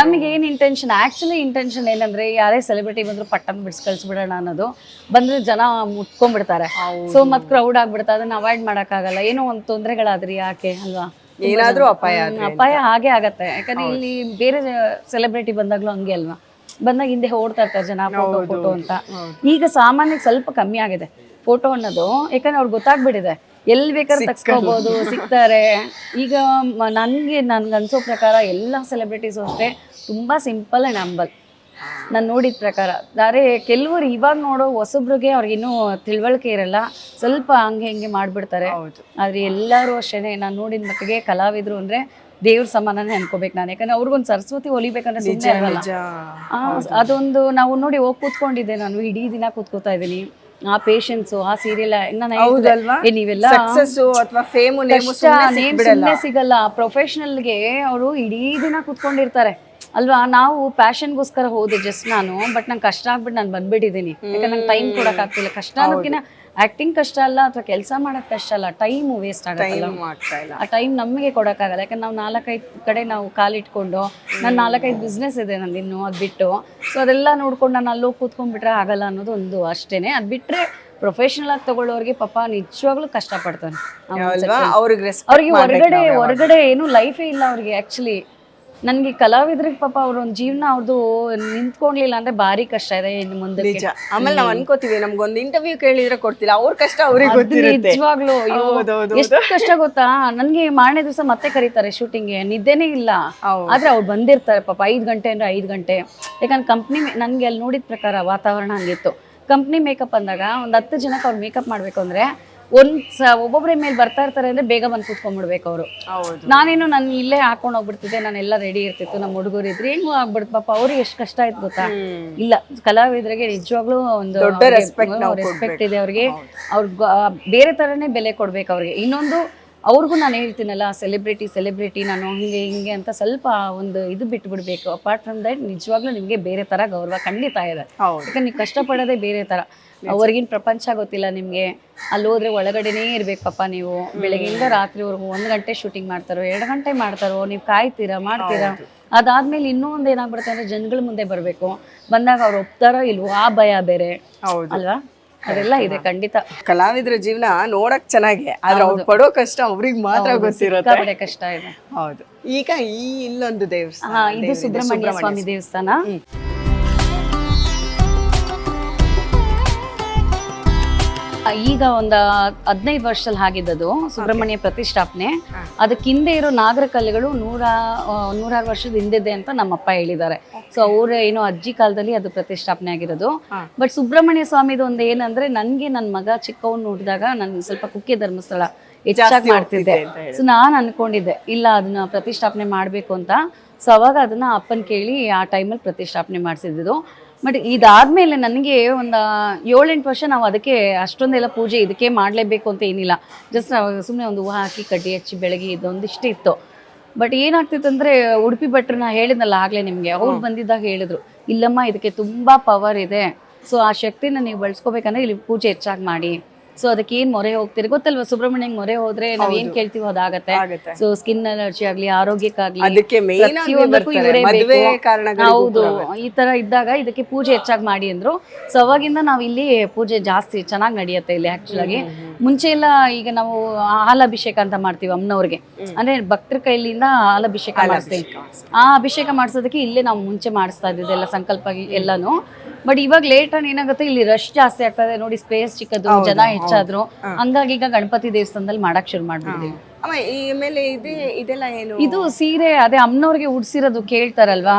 ನಮ್ಗೆ ಏನ್ ಇಂಟೆನ್ಷನ್ ಆಕ್ಚುಲಿ ಇಂಟೆನ್ಷನ್ ಏನಂದ್ರೆ ಯಾರೇ ಸೆಲೆಬ್ರಿಟಿ ಬಂದ್ರು ಪಟ್ಟನ್ ಬಿಡಿಸ್ ಕಳ್ಸ್ಬಿಡೋಣ ಅನ್ನೋದು. ಬಂದ್ರೆ ಜನ ಮುಟ್ಕೊಂಡ್ಬಿಡ್ತಾರೆ. ಸೊ ಮತ್ ಕ್ರೌಡ್ ಆಗ್ಬಿಡ್ತಾರೆ ಅದನ್ನ ಅವಾಯ್ಡ್ ಮಾಡಕ್ಕಾಗಲ್ಲ ಏನೋ ಒಂದು ತೊಂದರೆಗಳಾದ್ರಿ ಯಾಕೆ ಅಲ್ವಾ? ಏನಾದ್ರೂ ಅಪಾಯ ಅಪಾಯ ಹಾಗೆ ಆಗತ್ತೆ. ಯಾಕಂದ್ರೆ ಇಲ್ಲಿ ಬೇರೆ ಸೆಲೆಬ್ರಿಟಿ ಬಂದಾಗ್ಲೂ ಹಂಗೆ ಅಲ್ವಾ? ಬಂದಾಗ ಹಿಂದೆ ಓಡ್ತಾ ಇರ್ತಾರೆ ಜನ ಫೋಟೋ ಫೋಟೋ ಅಂತ. ಈಗ ಸಾಮಾನ್ಯಕ್ಕೆ ಸ್ವಲ್ಪ ಕಮ್ಮಿ ಆಗಿದೆ. ಫೋಟೋ ಅನ್ನೋದು ಯಾಕಂದ್ರೆ ಅವ್ರಿಗೆ ಗೊತ್ತಾಗ್ಬಿಟ್ಟಿದೆ. ಎಲ್ಲಿ ಬೇಕಾದ್ರೆ ತಕ್ಸ್ಕೋಬಹುದು ಸಿಗ್ತಾರೆ. ಈಗ ನನಗೆ ನನ್ಗೆ ಅನ್ಸೋ ಪ್ರಕಾರ ಎಲ್ಲ ಸೆಲೆಬ್ರಿಟೀಸು ಅಷ್ಟೇ ತುಂಬಾ ಸಿಂಪಲ್ ಅಂಡ್ ಹಂಬಲ್ ನಾನು ನೋಡಿದ ಪ್ರಕಾರ. ಆದರೆ ಕೆಲವರು ಇವಾಗ ನೋಡೋ ಹೊಸಬ್ರಿಗೆ ಅವ್ರಿಗಿನ್ನೂ ತಿಳುವಳಿಕೆ ಇರಲ್ಲ. ಸ್ವಲ್ಪ ಹಂಗೆ ಹಿಂಗೆ ಮಾಡ್ಬಿಡ್ತಾರೆ. ಆದರೆ ಎಲ್ಲರೂ ಅಷ್ಟೇ ನಾನು ನೋಡಿದ ಮಟ್ಟಿಗೆ ಕಲಾವಿದ್ರು ಅಂದ್ರೆ ದೇವ್ರ ಸಮಾನನೇ ಅನ್ಕೋಬೇಕು ನಾನು. ಯಾಕಂದ್ರೆ ಅವ್ರಿಗೊಂದು ಸರಸ್ವತಿ ಹೊಲಿಬೇಕಂದ್ರೆ ಸುಮ್ಮನೆ ಆಗಲ್ಲ ಅದೊಂದು ನಾವು ನೋಡಿ ಹೋಗಿ ಕೂತ್ಕೊಂಡಿದ್ದೆ ನಾನು. ಇಡೀ ದಿನ ಕೂತ್ಕೋತಾ ಇದ್ದೀನಿ. ಆ ಪೇಷನ್ಸ್ ಆ ಸೀರಿಯಲ್ ನೀವೆಲ್ಲ ಸುಮ್ಮನೆ ಸಿಗಲ್ಲ. ಪ್ರೊಫೆಷನಲ್ಗೆ ಅವರು ಇಡೀ ದಿನ ಕೂತ್ಕೊಂಡಿರ್ತಾರೆ. ಅಲ್ವಾ ನಾವು ಪ್ಯಾಷನ್ಗೋಸ್ಕರ ಹೋದೆ ಜಸ್ಟ್ ನಾನು ಬಟ್ ನಂಗೆ ಕಷ್ಟ ಆಗ್ಬಿಟ್ಟು ನಾನು ಬಂದ್ಬಿಟ್ಟಿದ್ದೀನಿ ಯಾಕಂದ್ರೆ ನಂಗೆ ಟೈಮ್ ಕೊಡಕ್ ಆಗ್ತಿಲ್ಲ. ಕಷ್ಟ ಅನ್ನೋದಕ್ಕಿಂತ ಆಕ್ಟಿಂಗ್ ಕಷ್ಟ ಅಲ್ಲ ಅಥವಾ ಕೆಲಸ ಮಾಡೋದು ಕಷ್ಟ ಅಲ್ಲ ಟೈಮ್ ವೇಸ್ಟ್ ಆಗಲ್ಲ ಆ ಟೈಮ್ ನಮಗೆ ಕೊಡೋಕ್ಕಾಗಲ್ಲ ಯಾಕಂದ್ರೆ ನಾವು ನಾಲ್ಕೈದು ಕಡೆ ನಾವು ಕಾಲಿಟ್ಕೊಂಡು ನನ್ನ ನಾಲ್ಕೈದು ಬಿಸ್ನೆಸ್ ಇದೆ ನಂದು ಇನ್ನು ಅದು ಬಿಟ್ಟು. ಸೊ ಅದೆಲ್ಲ ನೋಡ್ಕೊಂಡು ನಾನು ಅಲ್ಲೋಗಿ ಕೂತ್ಕೊಂಡ್ಬಿಟ್ರೆ ಆಗಲ್ಲ ಅನ್ನೋದು ಒಂದು ಅಷ್ಟೇನೆ. ಅದು ಬಿಟ್ರೆ ಪ್ರೊಫೆಷನಲ್ ಆಗಿ ತಗೊಳ್ಳೋರಿಗೆ ಪಾಪ ನಿಜವಾಗ್ಲೂ ಕಷ್ಟಪಡ್ತಾನೆ ಅಲ್ವಾ? ಅವ್ರಿಗೆ ಹೊರಗಡೆ ಹೊರಗಡೆ ಏನು ಲೈಫೇ ಇಲ್ಲ ಅವ್ರಿಗೆ ಆ್ಯಕ್ಚುಲಿ ನನಗೆ ಕಲಾವಿದ್ರಿಗೆ ಪಾಪ ಅವ್ರ ಒಂದ್ ಜೀವನ ಅವ್ರದ್ದು ನಿಂತ್ಕೊಂಡ್ಲಿಲ್ಲ ಅಂದ್ರೆ ಭಾರಿ ಕಷ್ಟ ಇದೆ ಇನ್ನು ನಿಜ. ಆಮೇಲೆ ನಾವ್ ಅನ್ಕೋತೀವಿ ನಮ್ಗೊಂದು ಇಂಟರ್ವ್ಯೂ ಕೇಳಿದ್ರೆ ಕೊಡ್ತಿಲ್ಲ ಅವ್ರ ಕಷ್ಟ ಅವ್ರಿಗೆ ಗೊತ್ತಿರುತ್ತೆ. ನಿಜವಾಗ್ಲೂ ಅಯ್ಯೋ, ಹೌದೌದು ಎಷ್ಟು ಕಷ್ಟ ಗೊತ್ತಾ? ನನ್ಗೆ ಮಾರನೇ ದಿವಸ ಮತ್ತೆ ಕರೀತಾರೆ ಶೂಟಿಂಗ್ಗೆ ನಿದ್ದೆನೇ ಇಲ್ಲ. ಹೌದು. ಆದ್ರೆ ಅವ್ರು ಬಂದಿರ್ತಾರೆ ಪಾಪ ಐದ್ ಗಂಟೆ ಅಂದ್ರೆ ಐದ್ ಗಂಟೆ. ಯಾಕಂದ್ರೆ ಕಂಪ್ನಿ ನನ್ಗೆ ಅಲ್ಲಿ ನೋಡಿದ ಪ್ರಕಾರ ವಾತಾವರಣ ಹಂಗಿತ್ತು. ಕಂಪ್ನಿ ಮೇಕಪ್ ಅಂದಾಗ ಒಂದ್ ಹತ್ತು ಜನಕ್ಕೆ ಅವ್ರು ಮೇಕಪ್ ಮಾಡ್ಬೇಕು ಅಂದ್ರೆ ಒಂದ್ ಸ ಒಬ್ಬೊಬ್ಬರ ಮೇಲೆ ಬರ್ತಾ ಇರ್ತಾರೆ ಅಂದ್ರೆ ಬೇಗ ಬಂದು ಕುತ್ಕೊಂಡ್ಬಿಡ್ಬೇಕು ಅವರು. ನಾನೇನು ನಾನು ಇಲ್ಲೇ ಹಾಕೊಂಡು ಹೋಗ್ಬಿಡ್ತಿದ್ದೆ ನಾನೆಲ್ಲ ರೆಡಿ ಇರ್ತಿತ್ತು ನಮ್ಮ ಹುಡುಗರು ಇದ್ರೆ ಹೆಂಗೂ ಆಗ್ಬಿಡ್ತು ಪಾಪ ಅವ್ರಿಗೆ ಎಷ್ಟು ಕಷ್ಟ ಆಯ್ತು ಗೊತ್ತಾ. ಇಲ್ಲ ಕಲಾವಿದರಿಗೆ ನಿಜವಾಗ್ಲೂ ಒಂದು ರೆಸ್ಪೆಕ್ಟ್ ಇದೆ ಅವ್ರಿಗೆ. ಅವ್ರಿಗೆ ಬೇರೆ ತರನೇ ಬೆಲೆ ಕೊಡ್ಬೇಕು ಅವ್ರಿಗೆ. ಇನ್ನೊಂದು ಅವ್ರಿಗೂ ನಾನು ಹೇಳ್ತೀನಲ್ಲ ಸೆಲೆಬ್ರಿಟಿ ಸೆಲೆಬ್ರಿಟಿ ನಾನು ಹಿಂಗೆ ಹಿಂಗೆ ಅಂತ ಸ್ವಲ್ಪ ಒಂದು ಇದು ಬಿಟ್ಟು ಬಿಡ್ಬೇಕು ಅಪಾರ್ಟ್ ಫ್ರಮ್ ದಟ್ ನಿಜವಾಗ್ಲೂ ನಿಮಗೆ ಬೇರೆ ಥರ ಗೌರವ ಖಂಡಿತ ಇದೆ. ಯಾಕಂದ್ರೆ ನೀವು ಕಷ್ಟಪಡೋದೇ ಬೇರೆ ಥರ ಹೊರಗಿನ ಪ್ರಪಂಚ ಗೊತ್ತಿಲ್ಲ ನಿಮಗೆ. ಅಲ್ಲಿ ಹೋದ್ರೆ ಒಳಗಡೆನೇ ಇರ್ಬೇಕು ಪಾಪ ನೀವು. ಬೆಳಗ್ಗೆಯಿಂದ ರಾತ್ರಿವರೆಗೂ ಒಂದು ಗಂಟೆ ಶೂಟಿಂಗ್ ಮಾಡ್ತಾರೋ ಎರಡು ಗಂಟೆ ಮಾಡ್ತಾರೋ ನೀವು ಕಾಯ್ತೀರಾ ಮಾಡ್ತೀರಾ? ಅದಾದ್ಮೇಲೆ ಇನ್ನೂ ಒಂದು ಏನಾಗ್ಬಿಡುತ್ತೆ ಅಂದ್ರೆ ಜನಗಳ ಮುಂದೆ ಬರಬೇಕು. ಬಂದಾಗ ಅವ್ರು ಒಪ್ತಾರೋ ಇಲ್ವೋ ಆ ಭಯ ಬೇರೆ. ಹೌದು. ಅಲ್ವಾ? ಅದೆಲ್ಲ ಇದೆ ಖಂಡಿತ. ಕಲಾವಿದ್ರ ಜೀವನ ನೋಡಕ್ ಚೆನ್ನಾಗಿ ಆದ್ರೆ ಅವ್ರು ಪಡೋ ಕಷ್ಟ ಅವ್ರಿಗೆ ಮಾತ್ರ ಗೊತ್ತಿರುತ್ತೆ. ಸಿಕ್ಕಾಪಟ್ಟೆ ಕಷ್ಟ ಇದೆ. ಹೌದು. ಈಗ ಈ ಇಲ್ಲೊಂದು ದೇವಸ್ಥಾನ ಇದು ಸುಬ್ರಹ್ಮಣ್ಯ ಸ್ವಾಮಿ ದೇವಸ್ಥಾನ. ಈಗ ಒಂದು ಹದಿನೈದು ವರ್ಷದಲ್ಲಿ ಆಗಿದ್ದದು ಸುಬ್ರಹ್ಮಣ್ಯ ಪ್ರತಿಷ್ಠಾಪನೆ. ಅದಕ್ಕೆ ಹಿಂದೆ ಇರೋ ನಾಗರ ಕಲೆಗಳು ನೂರ ನೂರಾರು ವರ್ಷದ ಹಿಂದಿದೆ ಅಂತ ನಮ್ಮಪ್ಪ ಹೇಳಿದ್ದಾರೆ. ಸೊ ಅವ್ರ ಏನೋ ಅಜ್ಜಿ ಕಾಲದಲ್ಲಿ ಅದು ಪ್ರತಿಷ್ಠಾಪನೆ ಆಗಿರೋದು. ಬಟ್ ಸುಬ್ರಹ್ಮಣ್ಯ ಸ್ವಾಮಿದು ಒಂದು ಏನಂದ್ರೆ ನನ್ಗೆ ನನ್ನ ಮಗ ಚಿಕ್ಕವನ್ ನೋಡಿದಾಗ ನಾನು ಸ್ವಲ್ಪ ಕುಕ್ಕೆ ಧರ್ಮಸ್ಥಳ ಹೆಚ್ಚಾಗಿ ಮಾಡ್ತಿದ್ದೆ. ಸೊ ನಾನು ಅನ್ಕೊಂಡಿದ್ದೆ ಇಲ್ಲ ಅದನ್ನ ಪ್ರತಿಷ್ಠಾಪನೆ ಮಾಡಬೇಕು ಅಂತ. ಸೊ ಅವಾಗ ಅದನ್ನ ಅಪ್ಪನ್ ಕೇಳಿ ಆ ಟೈಮಲ್ಲಿ ಪ್ರತಿಷ್ಠಾಪನೆ ಮಾಡಿಸಿದ್ದು ಬಟ್ ಇದಾದ್ಮೇಲೆ ನನಗೆ ಒಂದು ಏಳೆಂಟು ವರ್ಷ ನಾವು ಅದಕ್ಕೆ ಅಷ್ಟೊಂದೆಲ್ಲ ಪೂಜೆ ಇದಕ್ಕೆ ಮಾಡಲೇಬೇಕು ಅಂತ ಏನಿಲ್ಲ. ಜಸ್ಟ್ ಸುಮ್ಮನೆ ಒಂದು ಹೂವು ಹಾಕಿ ಕಡ್ಡಿ ಹಚ್ಚಿ ಬೆಳಗ್ಗೆ ಇದೊಂದಿಷ್ಟು ಇತ್ತು. ಬಟ್ ಏನಾಗ್ತಿತ್ತು ಅಂದ್ರೆ ಉಡುಪಿ ಭಟ್ರನ್ನ ಹೇಳಿದ್ನಲ್ಲ ಆಗಲೇ ನಿಮಗೆ ಅವ್ರು ಬಂದಿದ್ದಾಗ ಹೇಳಿದ್ರು ಇಲ್ಲಮ್ಮ ಇದಕ್ಕೆ ತುಂಬ ಪವರ್ ಇದೆ. ಸೊ ಆ ಶಕ್ತಿನ ನೀವು ಬಳಸ್ಕೋಬೇಕಂದ್ರೆ ಇಲ್ಲಿ ಪೂಜೆ ಹೆಚ್ಚಾಗಿ ಮಾಡಿ. ಸೊ ಅದಕ್ಕೆ ಏನ್ ಮೊರೆ ಹೋಗ್ತೀರಿ? ಗೊತ್ತಲ್ವಾ ಸುಬ್ರಹ್ಮಣ್ಯ ಮೊರೆ ಹೋದ್ರೆ ನಾವ್ ಏನ್ ಕೇಳ್ತೀವೋ ಅದಾಗತ್ತೆ. ಸೊ ಸ್ಕಿನ್ ಅಲರ್ಜಿ ಆಗ್ಲಿ ಆರೋಗ್ಯಕ್ಕಾಗ್ಲಿ ಹೌದು. ಈ ತರ ಇದ್ದಾಗ ಇದಕ್ಕೆ ಪೂಜೆ ಹೆಚ್ಚಾಗಿ ಮಾಡಿ ಅಂದ್ರು. ಸೊ ಅವಾಗಿಂದ ನಾವ್ ಇಲ್ಲಿ ಪೂಜೆ ಜಾಸ್ತಿ ಚೆನ್ನಾಗಿ ನಡೆಯುತ್ತೆ ಇಲ್ಲಿ ಆಕ್ಚುಲ್ ಆಗಿ ಮುಂಚೆ ಎಲ್ಲ ಈಗ ನಾವು ಹಾಲಾಭಿಷೇಕ ಅಂತ ಮಾಡ್ತೀವಿ ಅಮ್ಮನವ್ರಿಗೆ. ಅಂದ್ರೆ ಭಕ್ತರ ಕೈಲಿಂದ ಹಾಲಾಭಿಷೇಕ ಮಾಡ್ತೀವಿ. ಆ ಅಭಿಷೇಕ ಮಾಡಿಸೋದಕ್ಕೆ ಇಲ್ಲೇ ನಾವು ಮುಂಚೆ ಮಾಡಿಸ್ತಾ ಇದ್ದಿದ್ದೆಲ್ಲ ಸಂಕಲ್ಪ ಎಲ್ಲಾನು. ಬಟ್ ಇವಾಗ ಲೇಟ್ ಆನ್ ಏನಾಗುತ್ತೆ? ಇಲ್ಲಿ ರಶ್ ಜಾಸ್ತಿ ಆಗ್ತದೆ. ನೋಡಿ ಸ್ಪೇಸ್ ಚಿಕ್ಕದು ಜನ ಹೆಚ್ಚಾದ್ರು. ಹಂಗಾಗಿ ಈಗ ಗಣಪತಿ ದೇವಸ್ಥಾನದಲ್ಲಿ ಮಾಡಕ್ ಶುರು ಮಾಡ್ಬಿಡ್ತೀವಿ ಇದೆ ಇದೆಲ್ಲ ಏನು? ಇದು ಸೀರೆ ಅದೇ ಅಮ್ಮನವ್ರಿಗೆ ಉಡ್ಸಿರೋದು ಕೇಳ್ತಾರಲ್ವಾ.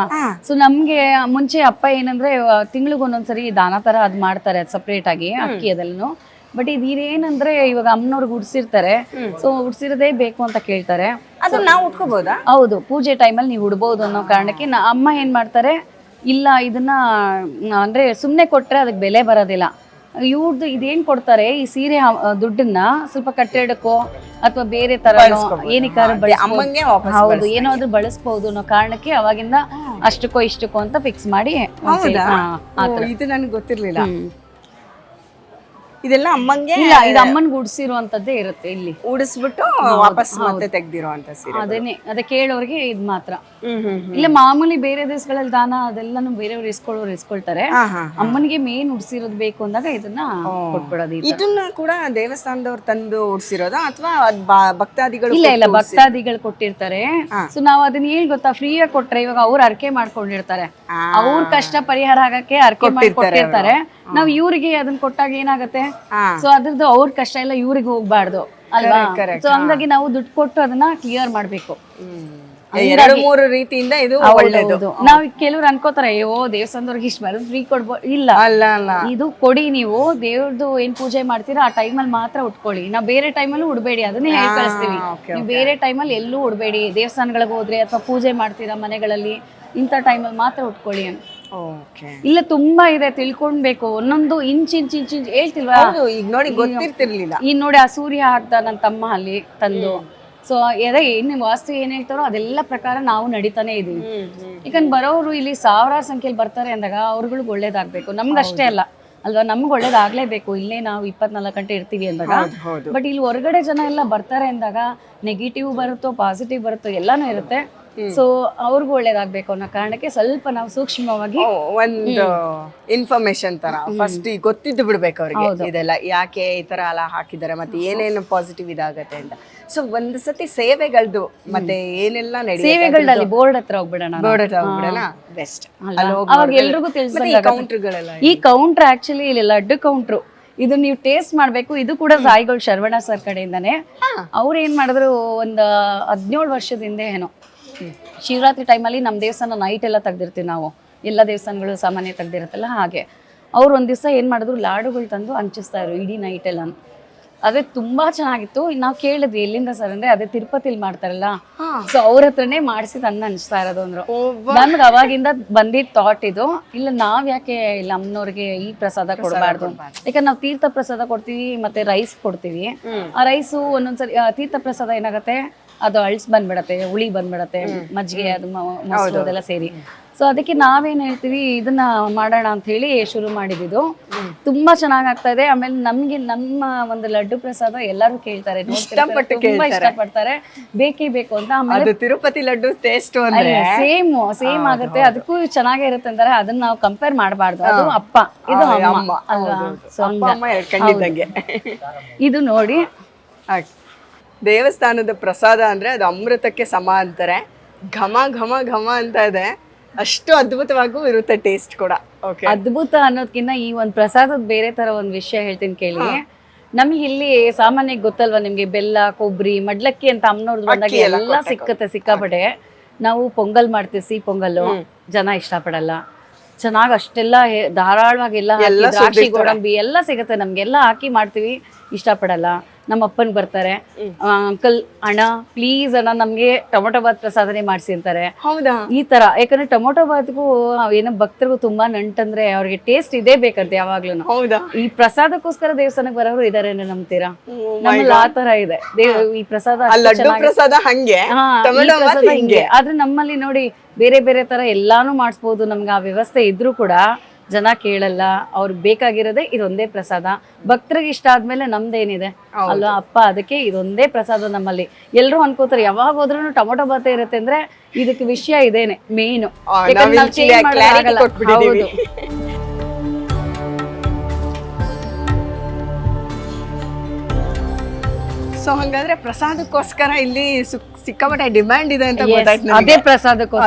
ಸೊ ನಮ್ಗೆ ಮುಂಚೆ ಅಪ್ಪ ಏನಂದ್ರೆ ತಿಂಗಳಿಗೆ ಒಂದೊಂದ್ಸರಿ ದಾನ ತರ ಅದ್ ಮಾಡ್ತಾರೆ ಸಪ್ರೇಟ್ ಆಗಿ ಅಕ್ಕಿ ಅದೆಲ್ಲನು ಬಟ್ ಇದು ಇದೇನಂದ್ರೆ ಇವಾಗ ಅಮ್ಮನವ್ರಿಗೆ ಉಡ್ಸಿರ್ತಾರೆ. ಸೊ ಉಡ್ಸಿರೋದೇ ಬೇಕು ಅಂತ ಕೇಳ್ತಾರೆ. ಅದನ್ನ ನಾವು ಉಟ್ಕೋಬಹುದಾ ಹೌದು ಪೂಜೆ ಟೈಮಲ್ಲಿ ನೀವು ಉಡ್ಬೋದು ಅನ್ನೋ ಕಾರಣಕ್ಕೆ ಅಮ್ಮ ಏನ್ ಮಾಡ್ತಾರೆ ಇಲ್ಲ ಇದನ್ನ ಅಂದ್ರೆ ಸುಮ್ಮನೆ ಕೊಟ್ರೆ ಅದಕ್ಕೆ ಬೆಲೆ ಬರೋದಿಲ್ಲ. ಇವ್ರದ್ದು ಇದೇನ್ ಕೊಡ್ತಾರೆ ಈ ಸೀರೆ ದುಡ್ಡನ್ನ ಸ್ವಲ್ಪ ಕಟ್ಟಡಕ್ಕೋ ಅಥವಾ ಬೇರೆ ತರ. ಅಮ್ಮಂಗೆ ವಾಪಸ್ ಹೌದು ಏನಾದ್ರೂ ಬಳಸ್ಬಹುದು ಅನ್ನೋ ಕಾರಣಕ್ಕೆ ಅವಾಗಿಂದ ಅಷ್ಟಕ್ಕೋ ಇಷ್ಟಕ್ಕೋ ಅಂತ ಫಿಕ್ಸ್ ಮಾಡಿ ಇದು ನನಗೆ ಗೊತ್ತಿರ್ಲಿಲ್ಲ. ಇದೆಲ್ಲ ಅಮ್ಮಂಗೆ ಇಲ್ಲ ಇದು ಅಮ್ಮನ್ ಗುಡ್ಸಿರುವಂತದ್ದೇ ಇರುತ್ತೆ ಇಲ್ಲಿ. ಉಡಿಸ್ಬಿಟ್ಟು ವಾಪಸ್ ಮತ್ತೆ ತೆಗ್ದಿರೋ ಅಂತ ಸೀರೆ ಅದೇನೆ ಅದೇ ಕೇಳೋರ್ಗೆ ಇದ್ ಮಾತ್ರ. ಇಲ್ಲ ಮಾಮೂಲಿ ಬೇರೆ ದೇಶಗಳಲ್ಲಿ ದಾನ ಅದೆಲ್ಲಾನು ಬೇರೆಯವ್ರು ಇಸ್ಕೊಳ್ಳೋರು ಇಸ್ಕೊಳ್ತಾರೆ. ಅಮ್ಮನಿಗೆ ಮೇನ್ ಉಡ್ಸಿರೋದು ಬೇಕು ಅಂದಾಗ ಇದನ್ನ ಕೊಟ್ಬಿಡೋದು ಇದನ್ನ ಕೂಡ ದೇವಸ್ಥಾನದವ್ರು ತಂದು ಉಡ್ಸಿರೋದಾ? ಅಥವಾ ಭಕ್ತಾದಿಗಳು ಇಲ್ಲ ಇಲ್ಲ ಭಕ್ತಾದಿಗಳು ಕೊಟ್ಟಿರ್ತಾರೆ. ಸೊ ನಾವ್ ಅದನ್ನ ಏನ್ ಗೊತ್ತಾ? ಫ್ರೀಯಾಗಿ ಕೊಟ್ರೆ ಇವಾಗ ಅವ್ರು ಅರ್ಕೆ ಮಾಡ್ಕೊಂಡಿರ್ತಾರೆ. ಅವ್ರ ಕಷ್ಟ ಪರಿಹಾರ ಆಗಕ್ಕೆ ಅರ್ಕೆ ಮಾಡಿ ಕೊಟ್ಟಿರ್ತಾರೆ. ನಾವ್ ಇವ್ರಿಗೆ ಅದನ್ನ ಕೊಟ್ಟಾಗ ಏನಾಗತ್ತೆ. ಸೊ ಅದ್ರದ್ದು ಅವ್ರ ಕಷ್ಟ ಎಲ್ಲ ಇವ್ರಿಗೆ ಹೋಗ್ಬಾರ್ದು ಅಲ್ವಾ. ಸೊ ಹಂಗಾಗಿ ನಾವು ದುಡ್ಡು ಕೊಟ್ಟು ಅದನ್ನ ಕ್ಲಿಯರ್ ಮಾಡ್ಬೇಕು. ಎರಡು ಮೂರು ರೀತಿಯಿಂದ ಇದು ಒಳ್ಳೇದು. ನಾವ್ ಕೆಲವ್ರು ಅನ್ಕೋತಾರೆ ಅಯ್ಯೋ ದೇವಸ್ಥಾನದವ್ರಿಗೆ ಇಷ್ಟ ಬರೋದು ಫ್ರೀ ಕೊಡ್ಬೋದು ಇಲ್ಲ. ಅಲ್ಲ ಅಲ್ಲ. ಇದು ಕೊಡಿ ನೀವು ದೇವ್ರದ್ದು ಏನ್ ಪೂಜೆ ಮಾಡ್ತೀರಾ ಆ ಟೈಮಲ್ಲಿ ಮಾತ್ರ ಉಟ್ಕೊಳ್ಳಿ. ನಾವ್ ಬೇರೆ ಟೈಮಲ್ಲೂ ಉಡ್ಬೇಡಿ ಅದನ್ನೇ ಹೇಳಿ ಕಳಿಸ್ತೀವಿ. ನೀವು ಬೇರೆ ಟೈಮಲ್ಲಿ ಎಲ್ಲೂ ಉಡ್ಬೇಡಿ. ದೇವಸ್ಥಾನಗಳಿಗೆ ಹೋದ್ರೆ ಅಥವಾ ಪೂಜೆ ಮಾಡ್ತೀರಾ ಮನೆಗಳಲ್ಲಿ ಇಂಥ ಟೈಮಲ್ಲಿ ಮಾತ್ರ ಉಟ್ಕೊಳ್ಳಿ ಅಂತ. ಇಲ್ಲ ತುಂಬಾ ಇದೆ ತಿಳ್ಕೊಳ್ಬೇಕು ಒಂದೊಂದು ಇಂಚ್ ಇಂಚ್ ಇಂಚ್ ಇಂಚ್ ಹೇಳ್ತಿಲ್ವಾ? ಈಗ ನೋಡಿ ಗೊತ್ತಿರ್ತಿರ್ಲಿಲ್ಲ. ಈ ನೋಡಿ ಆ ಸೂರ್ಯ ಹಾಕ್ದ ನನ್ನ ತಮ್ಮ ಅಲ್ಲಿ ತಂದು. ಸೊ ಅದೇ ಏನ್ ವಾಸ್ತು ಏನ್ ಹೇಳ್ತಾರೋ ಅದೆಲ್ಲ ಪ್ರಕಾರ ನಾವು ನಡೀತಾನೆ ಇದೀವಿ. ಯಾಕಂದ್ರೆ ಬರೋರು ಇಲ್ಲಿ ಸಾವಿರಾರು ಸಂಖ್ಯೆಯಲ್ಲಿ ಬರ್ತಾರೆ ಅಂದಾಗ ಅವ್ರುಗಳಿಗೆ ಒಳ್ಳೇದಾಗ್ಬೇಕು. ನಮ್ಗಷ್ಟೇ ಅಲ್ಲ. ಅಲ್ವಾ? ನಮ್ಗೆ ಒಳ್ಳೇದಾಗ್ಲೇಬೇಕು. ಇಲ್ಲೇ ನಾವು ಇಪ್ಪತ್ನಾಲ್ಕು ಗಂಟೆ ಇರ್ತೀವಿ ಅಂದಾಗ. ಬಟ್ ಇಲ್ಲಿ ಹೊರಗಡೆ ಜನ ಎಲ್ಲ ಬರ್ತಾರೆ ಅಂದಾಗ ನೆಗೆಟಿವ್ ಬರುತ್ತೋ ಪಾಸಿಟಿವ್ ಬರುತ್ತೋ ಎಲ್ಲಾನು ಇರುತ್ತೆ. ಸೊ ಅವ್ರಿಗೂ ಒಳ್ಳೇದಾಗ್ಬೇಕು ಅನ್ನೋ ಕಾರಣಕ್ಕೆ ಸ್ವಲ್ಪ ನಾವು ಸೂಕ್ಷ್ಮವಾಗಿ ಒಂದು ಇನ್ಫಾರ್ಮೇಶನ್ ತರ. ಫಸ್ಟ್ ಗೊತ್ತಿದ್ದು ಬಿಡ್ಬೇಕು ಅವ್ರಿಗೆ. ಇದೆಲ್ಲ ಯಾಕೆ ಈ ತರ ಎಲ್ಲ ಹಾಕಿದ್ದಾರೆ ಮತ್ತೆ ಏನೇನು ಪಾಸಿಟಿವ್ ಇದಾಗತ್ತೆ ಅಂತ. ಸೊ ಒಂದ್ ಸತಿ ಸೇವೆಗಳದ್ದು ಮತ್ತೆ ಏನೆಲ್ಲ ಸೇವೆಗಳಲ್ಲಿ ಬೋರ್ಡ್ ಹತ್ರ ಹೋಗ್ಬಿಡೋಣ ಬೋರ್ಡ್ ಹತ್ರ ಹೋಗ್ಬಿಡೋಣ? ಬೆಸ್ಟ್? ಅವಾಗ ಎಲ್ರಿಗೂ ಕೌಂಟರ್ಗಳೆಲ್ಲ ಈ ಕೌಂಟರ್ ಆಕ್ಚುಲಿ ಇಲ್ಲಿ ಲಡ್ಡು ಕೌಂಟ್ರು ಇದು ನೀವು ಟೇಸ್ಟ್ ಮಾಡ್ಬೇಕು ಇದು ಕೂಡ ಸಾಯಿಗಳು ಶರವಣ ಸರ್ ಕಡೆಯಿಂದಾನೆ. ಅವ್ರು ಏನ್ ಮಾಡಿದ್ರು ಒಂದು ಹದಿನೇಳು ವರ್ಷದಿಂದ ಏನೋ. ಶಿವರಾತ್ರಿ ಟೈಮಲ್ಲಿ ನಮ್ಮ ದೇವಸ್ಥಾನ ನೈಟ್ ಎಲ್ಲ ತೆಗ್ದಿರ್ತೀವಿ ನಾವು. ಎಲ್ಲ ದೇವಸ್ಥಾನಗಳು ಸಾಮಾನ್ಯ ತೆಗ್ದಿರುತ್ತಲ್ಲ ಹಾಗೆ. ಅವ್ರು ಒಂದು ದಿವಸ ಏನು ಮಾಡಿದ್ರು ಲಾಡುಗಳು ತಂದು ಹಂಚಿಸ್ತಾ ಇದ್ರು ಇಡೀ ನೈಟ್ ಎಲ್ಲ. ಅದೇ ತುಂಬಾ ಚೆನ್ನಾಗಿತ್ತು. ನಾವು ಕೇಳಿದ್ವಿ ಎಲ್ಲಿಂದ ಸರ್ ಅಂದ್ರೆ ಅದೇ ತಿರುಪತಿಲಿ ಮಾಡ್ತಾರಲ್ಲ. ಸೊ ಅವ್ರ ಹತ್ರನೇ ಮಾಡಿಸಿ ತಂದು ಹಂಚ್ತಾ ಇರೋದು ಅಂದ್ರು. ನಮ್ಗೆ ಅವಾಗಿಂದ ಬಂದಿದ್ ಥಾಟ್ ಇದು. ಇಲ್ಲ ನಾವ್ ಯಾಕೆ ಇಲ್ಲ ಅಮ್ಮನವ್ರಿಗೆ ಈ ಪ್ರಸಾದ ಕೊಡಬಾರ್ದು? ಯಾಕಂದ್ರೆ ನಾವು ತೀರ್ಥ ಪ್ರಸಾದ ಕೊಡ್ತೀವಿ ಮತ್ತೆ ರೈಸ್ ಕೊಡ್ತೀವಿ. ಆ ರೈಸು ಒಂದೊಂದ್ಸರಿ ತೀರ್ಥ ಪ್ರಸಾದ ಏನಾಗತ್ತೆ? ಅದು ಅಳ್ಸ್ ಬಂದ್ಬಿಡತ್ತೆ ಹುಳಿ ಬಂದ್ಬಿಡತ್ತೆ ಮಜ್ಜಿಗೆ ಅದು ಮೊಸರು ಅದೆಲ್ಲ ಸೇರಿ. ಸೊ ಅದಕ್ಕೆ ನಾವೇನ್ ಹೇಳ್ತೀವಿ ಇದನ್ನ ಮಾಡೋಣ ಅಂತ ಹೇಳಿ ಶುರು ಮಾಡಿದ್ದು. ತುಂಬಾ ಚೆನ್ನಾಗ್ ಆಗ್ತಾ ಇದೆ. ಆಮೇಲೆ ನಮ್ಗೆ ನಮ್ಮ ಒಂದು ಲಡ್ಡು ಪ್ರಸಾದ ಎಲ್ಲರೂ ಕೇಳ್ತಾರೆ ತುಂಬಾ. ಇಷ್ಟಪಡ್ತಾರೆ. ಬೇಕೇ ಬೇಕು ಅಂತ ಆಮೇಲೆ Tirupati laddu taste same same ಆಗುತ್ತೆ. ಅದಕ್ಕೂ ಚೆನ್ನಾಗೇ ಇರುತ್ತೆ ಅಂದ್ರೆ ಅದನ್ನ ನಾವು ಕಂಪೇರ್ ಮಾಡಬಾರ್ದು. ಅದು ಅಪ್ಪ ಇದು ಅಮ್ಮ. ಅಲ್ವಾ? ಸೊ ಇದು ನೋಡಿ. ದೇವಸ್ಥಾನದ ಪ್ರಸಾದ ಅಂದ್ರೆ ಅದು ಅಮೃತಕ್ಕೆ ಸಮ ಅಂತಾರೆ. ಘಮ ಘಮ ಘಮ ಅಂತ ಇದೆ. ಅಷ್ಟು ಅದ್ಭುತವಾಗೂ ಇರುತ್ತೆ ಟೇಸ್ಟ್ ಕೂಡ. ಓಕೆ ಅದ್ಭುತ ಅನ್ನೋದ್ಕಿಂತ ಈ ಒಂದು ಪ್ರಸಾದದ ಬೇರೆ ತರ ಒಂದು ವಿಷಯ ಹೇಳ್ತೀನಿ ಕೇಳಿ. ನಮಗೆ ಇಲ್ಲಿ ಸಾಮಾನ್ಯ ಗೊತ್ತಲ್ವಾ ನಿಮ್ಗೆ ಬೆಲ್ಲ ಕೊಬ್ಬರಿ ಮಡ್ಲಕ್ಕಿ ಅಂತ ಅಮ್ಮನವ್ರದ್ದು ಬಂದಾಗ ಎಲ್ಲ ಸಿಕ್ಕತ್ತೆ ಸಿಕ್ಕಾಪಟ್ಟೆ. ನಾವು ಪೊಂಗಲ್ ಮಾಡ್ತೀವಿ ಸಿಹಿ ಪೊಂಗಲ್ಲು. ಜನ ಇಷ್ಟಪಡಲ್ಲ. ಚೆನ್ನಾಗಿ ಅಷ್ಟೆಲ್ಲ ಧಾರಾಳವಾಗಿ ಎಲ್ಲ ದ್ರಾಕ್ಷಿ. ಗೋಡಂಬಿ ಎಲ್ಲ ಸಿಗುತ್ತೆ ನಮ್ಗೆಲ್ಲ ಹಾಕಿ ಮಾಡ್ತೀವಿ ಇಷ್ಟಪಡಲ್ಲ. ನಮ್ಮ ಅಪ್ಪನ್ ಬರ್ತಾರೆ. ಅಂಕಲ್ ಅಣ್ಣ ಪ್ಲೀಸ್ ಅಣ್ಣ ನಮ್ಗೆ ಟೊಮೊಟೊ ಬಾತ್ ಪ್ರಸಾದನೆ ಮಾಡಿಸಿ ಅಂತಾರೆ. ಹೌದಾ? ಈ ತರ ಯಾಕಂದ್ರೆ ಟೊಮೊಟೊ ಬಾತ್ಗೂ ಏನೋ ಭಕ್ತರಿಗೂ ತುಂಬಾ ನಂಟಂದ್ರೆ ಅವ್ರಿಗೆ ಟೇಸ್ಟ್ ಇದೇ ಬೇಕಂತೆ ಯಾವಾಗ್ಲೂ ಹೌದಾ? ಈ ಪ್ರಸಾದಕ್ಕೋಸ್ಕರ ದೇವಸ್ಥಾನಕ್ಕೆ ಬರೋರು ಇದಾರೆ ನಂಬ್ತೀರಾ? ನಮ್ಮಲ್ಲಿ ಆ ತರ ಇದೆ. ಈ ಪ್ರಸಾದ ಪ್ರಸಾದ ಹಿಂಗೆ. ಆದ್ರೆ ನಮ್ಮಲ್ಲಿ ನೋಡಿ ಬೇರೆ ಬೇರೆ ತರ ಎಲ್ಲಾನು ಮಾಡಿಸ್ಬೋದು. ನಮ್ಗೆ ಆ ವ್ಯವಸ್ಥೆ ಇದ್ರೂ ಕೂಡ ಜನ ಕೇಳಲ್ಲ ಅವ್ರಿಗೆ ಬೇಕಾಗಿರೋದೇ ಇದೊಂದೇ ಪ್ರಸಾದ. ಭಕ್ತರಿಗೆ ಇಷ್ಟ ಆದ್ಮೇಲೆ ನಮ್ದೇನಿದೆ. ಅಲ್ವಾ ಅಪ್ಪ ಅದಕ್ಕೆ ಇದೊಂದೇ ಪ್ರಸಾದ ನಮ್ಮಲ್ಲಿ. ಎಲ್ಲರೂ ಅನ್ಕೋತಾರೆ ಯಾವಾಗ ಹೋದ್ರೂ ಟೊಮೊಟೊ ಬಾತೆ ಇರುತ್ತೆ ಅಂದ್ರೆ ಇದಕ್ಕೆ ವಿಷಯ ಇದೇನೆ ಮೇಯ್ನು ಸೊ ಹಂಗಾದ್ರೆ ಪ್ರಸಾದಕ್ಕೋಸ್ಕರ ಇಲ್ಲಿ ಸುಕ್- ಸಿಕ್ಕಾಪಟ್ಟೆ ಡಿಮ್ಯಾಂಡ್ ಇದೆ ಅಂತ ಗೊತ್ತಾಯ್ತು ಅದೇ ಪ್ರಸಾದಕ್ಕೋಸ್ಕರ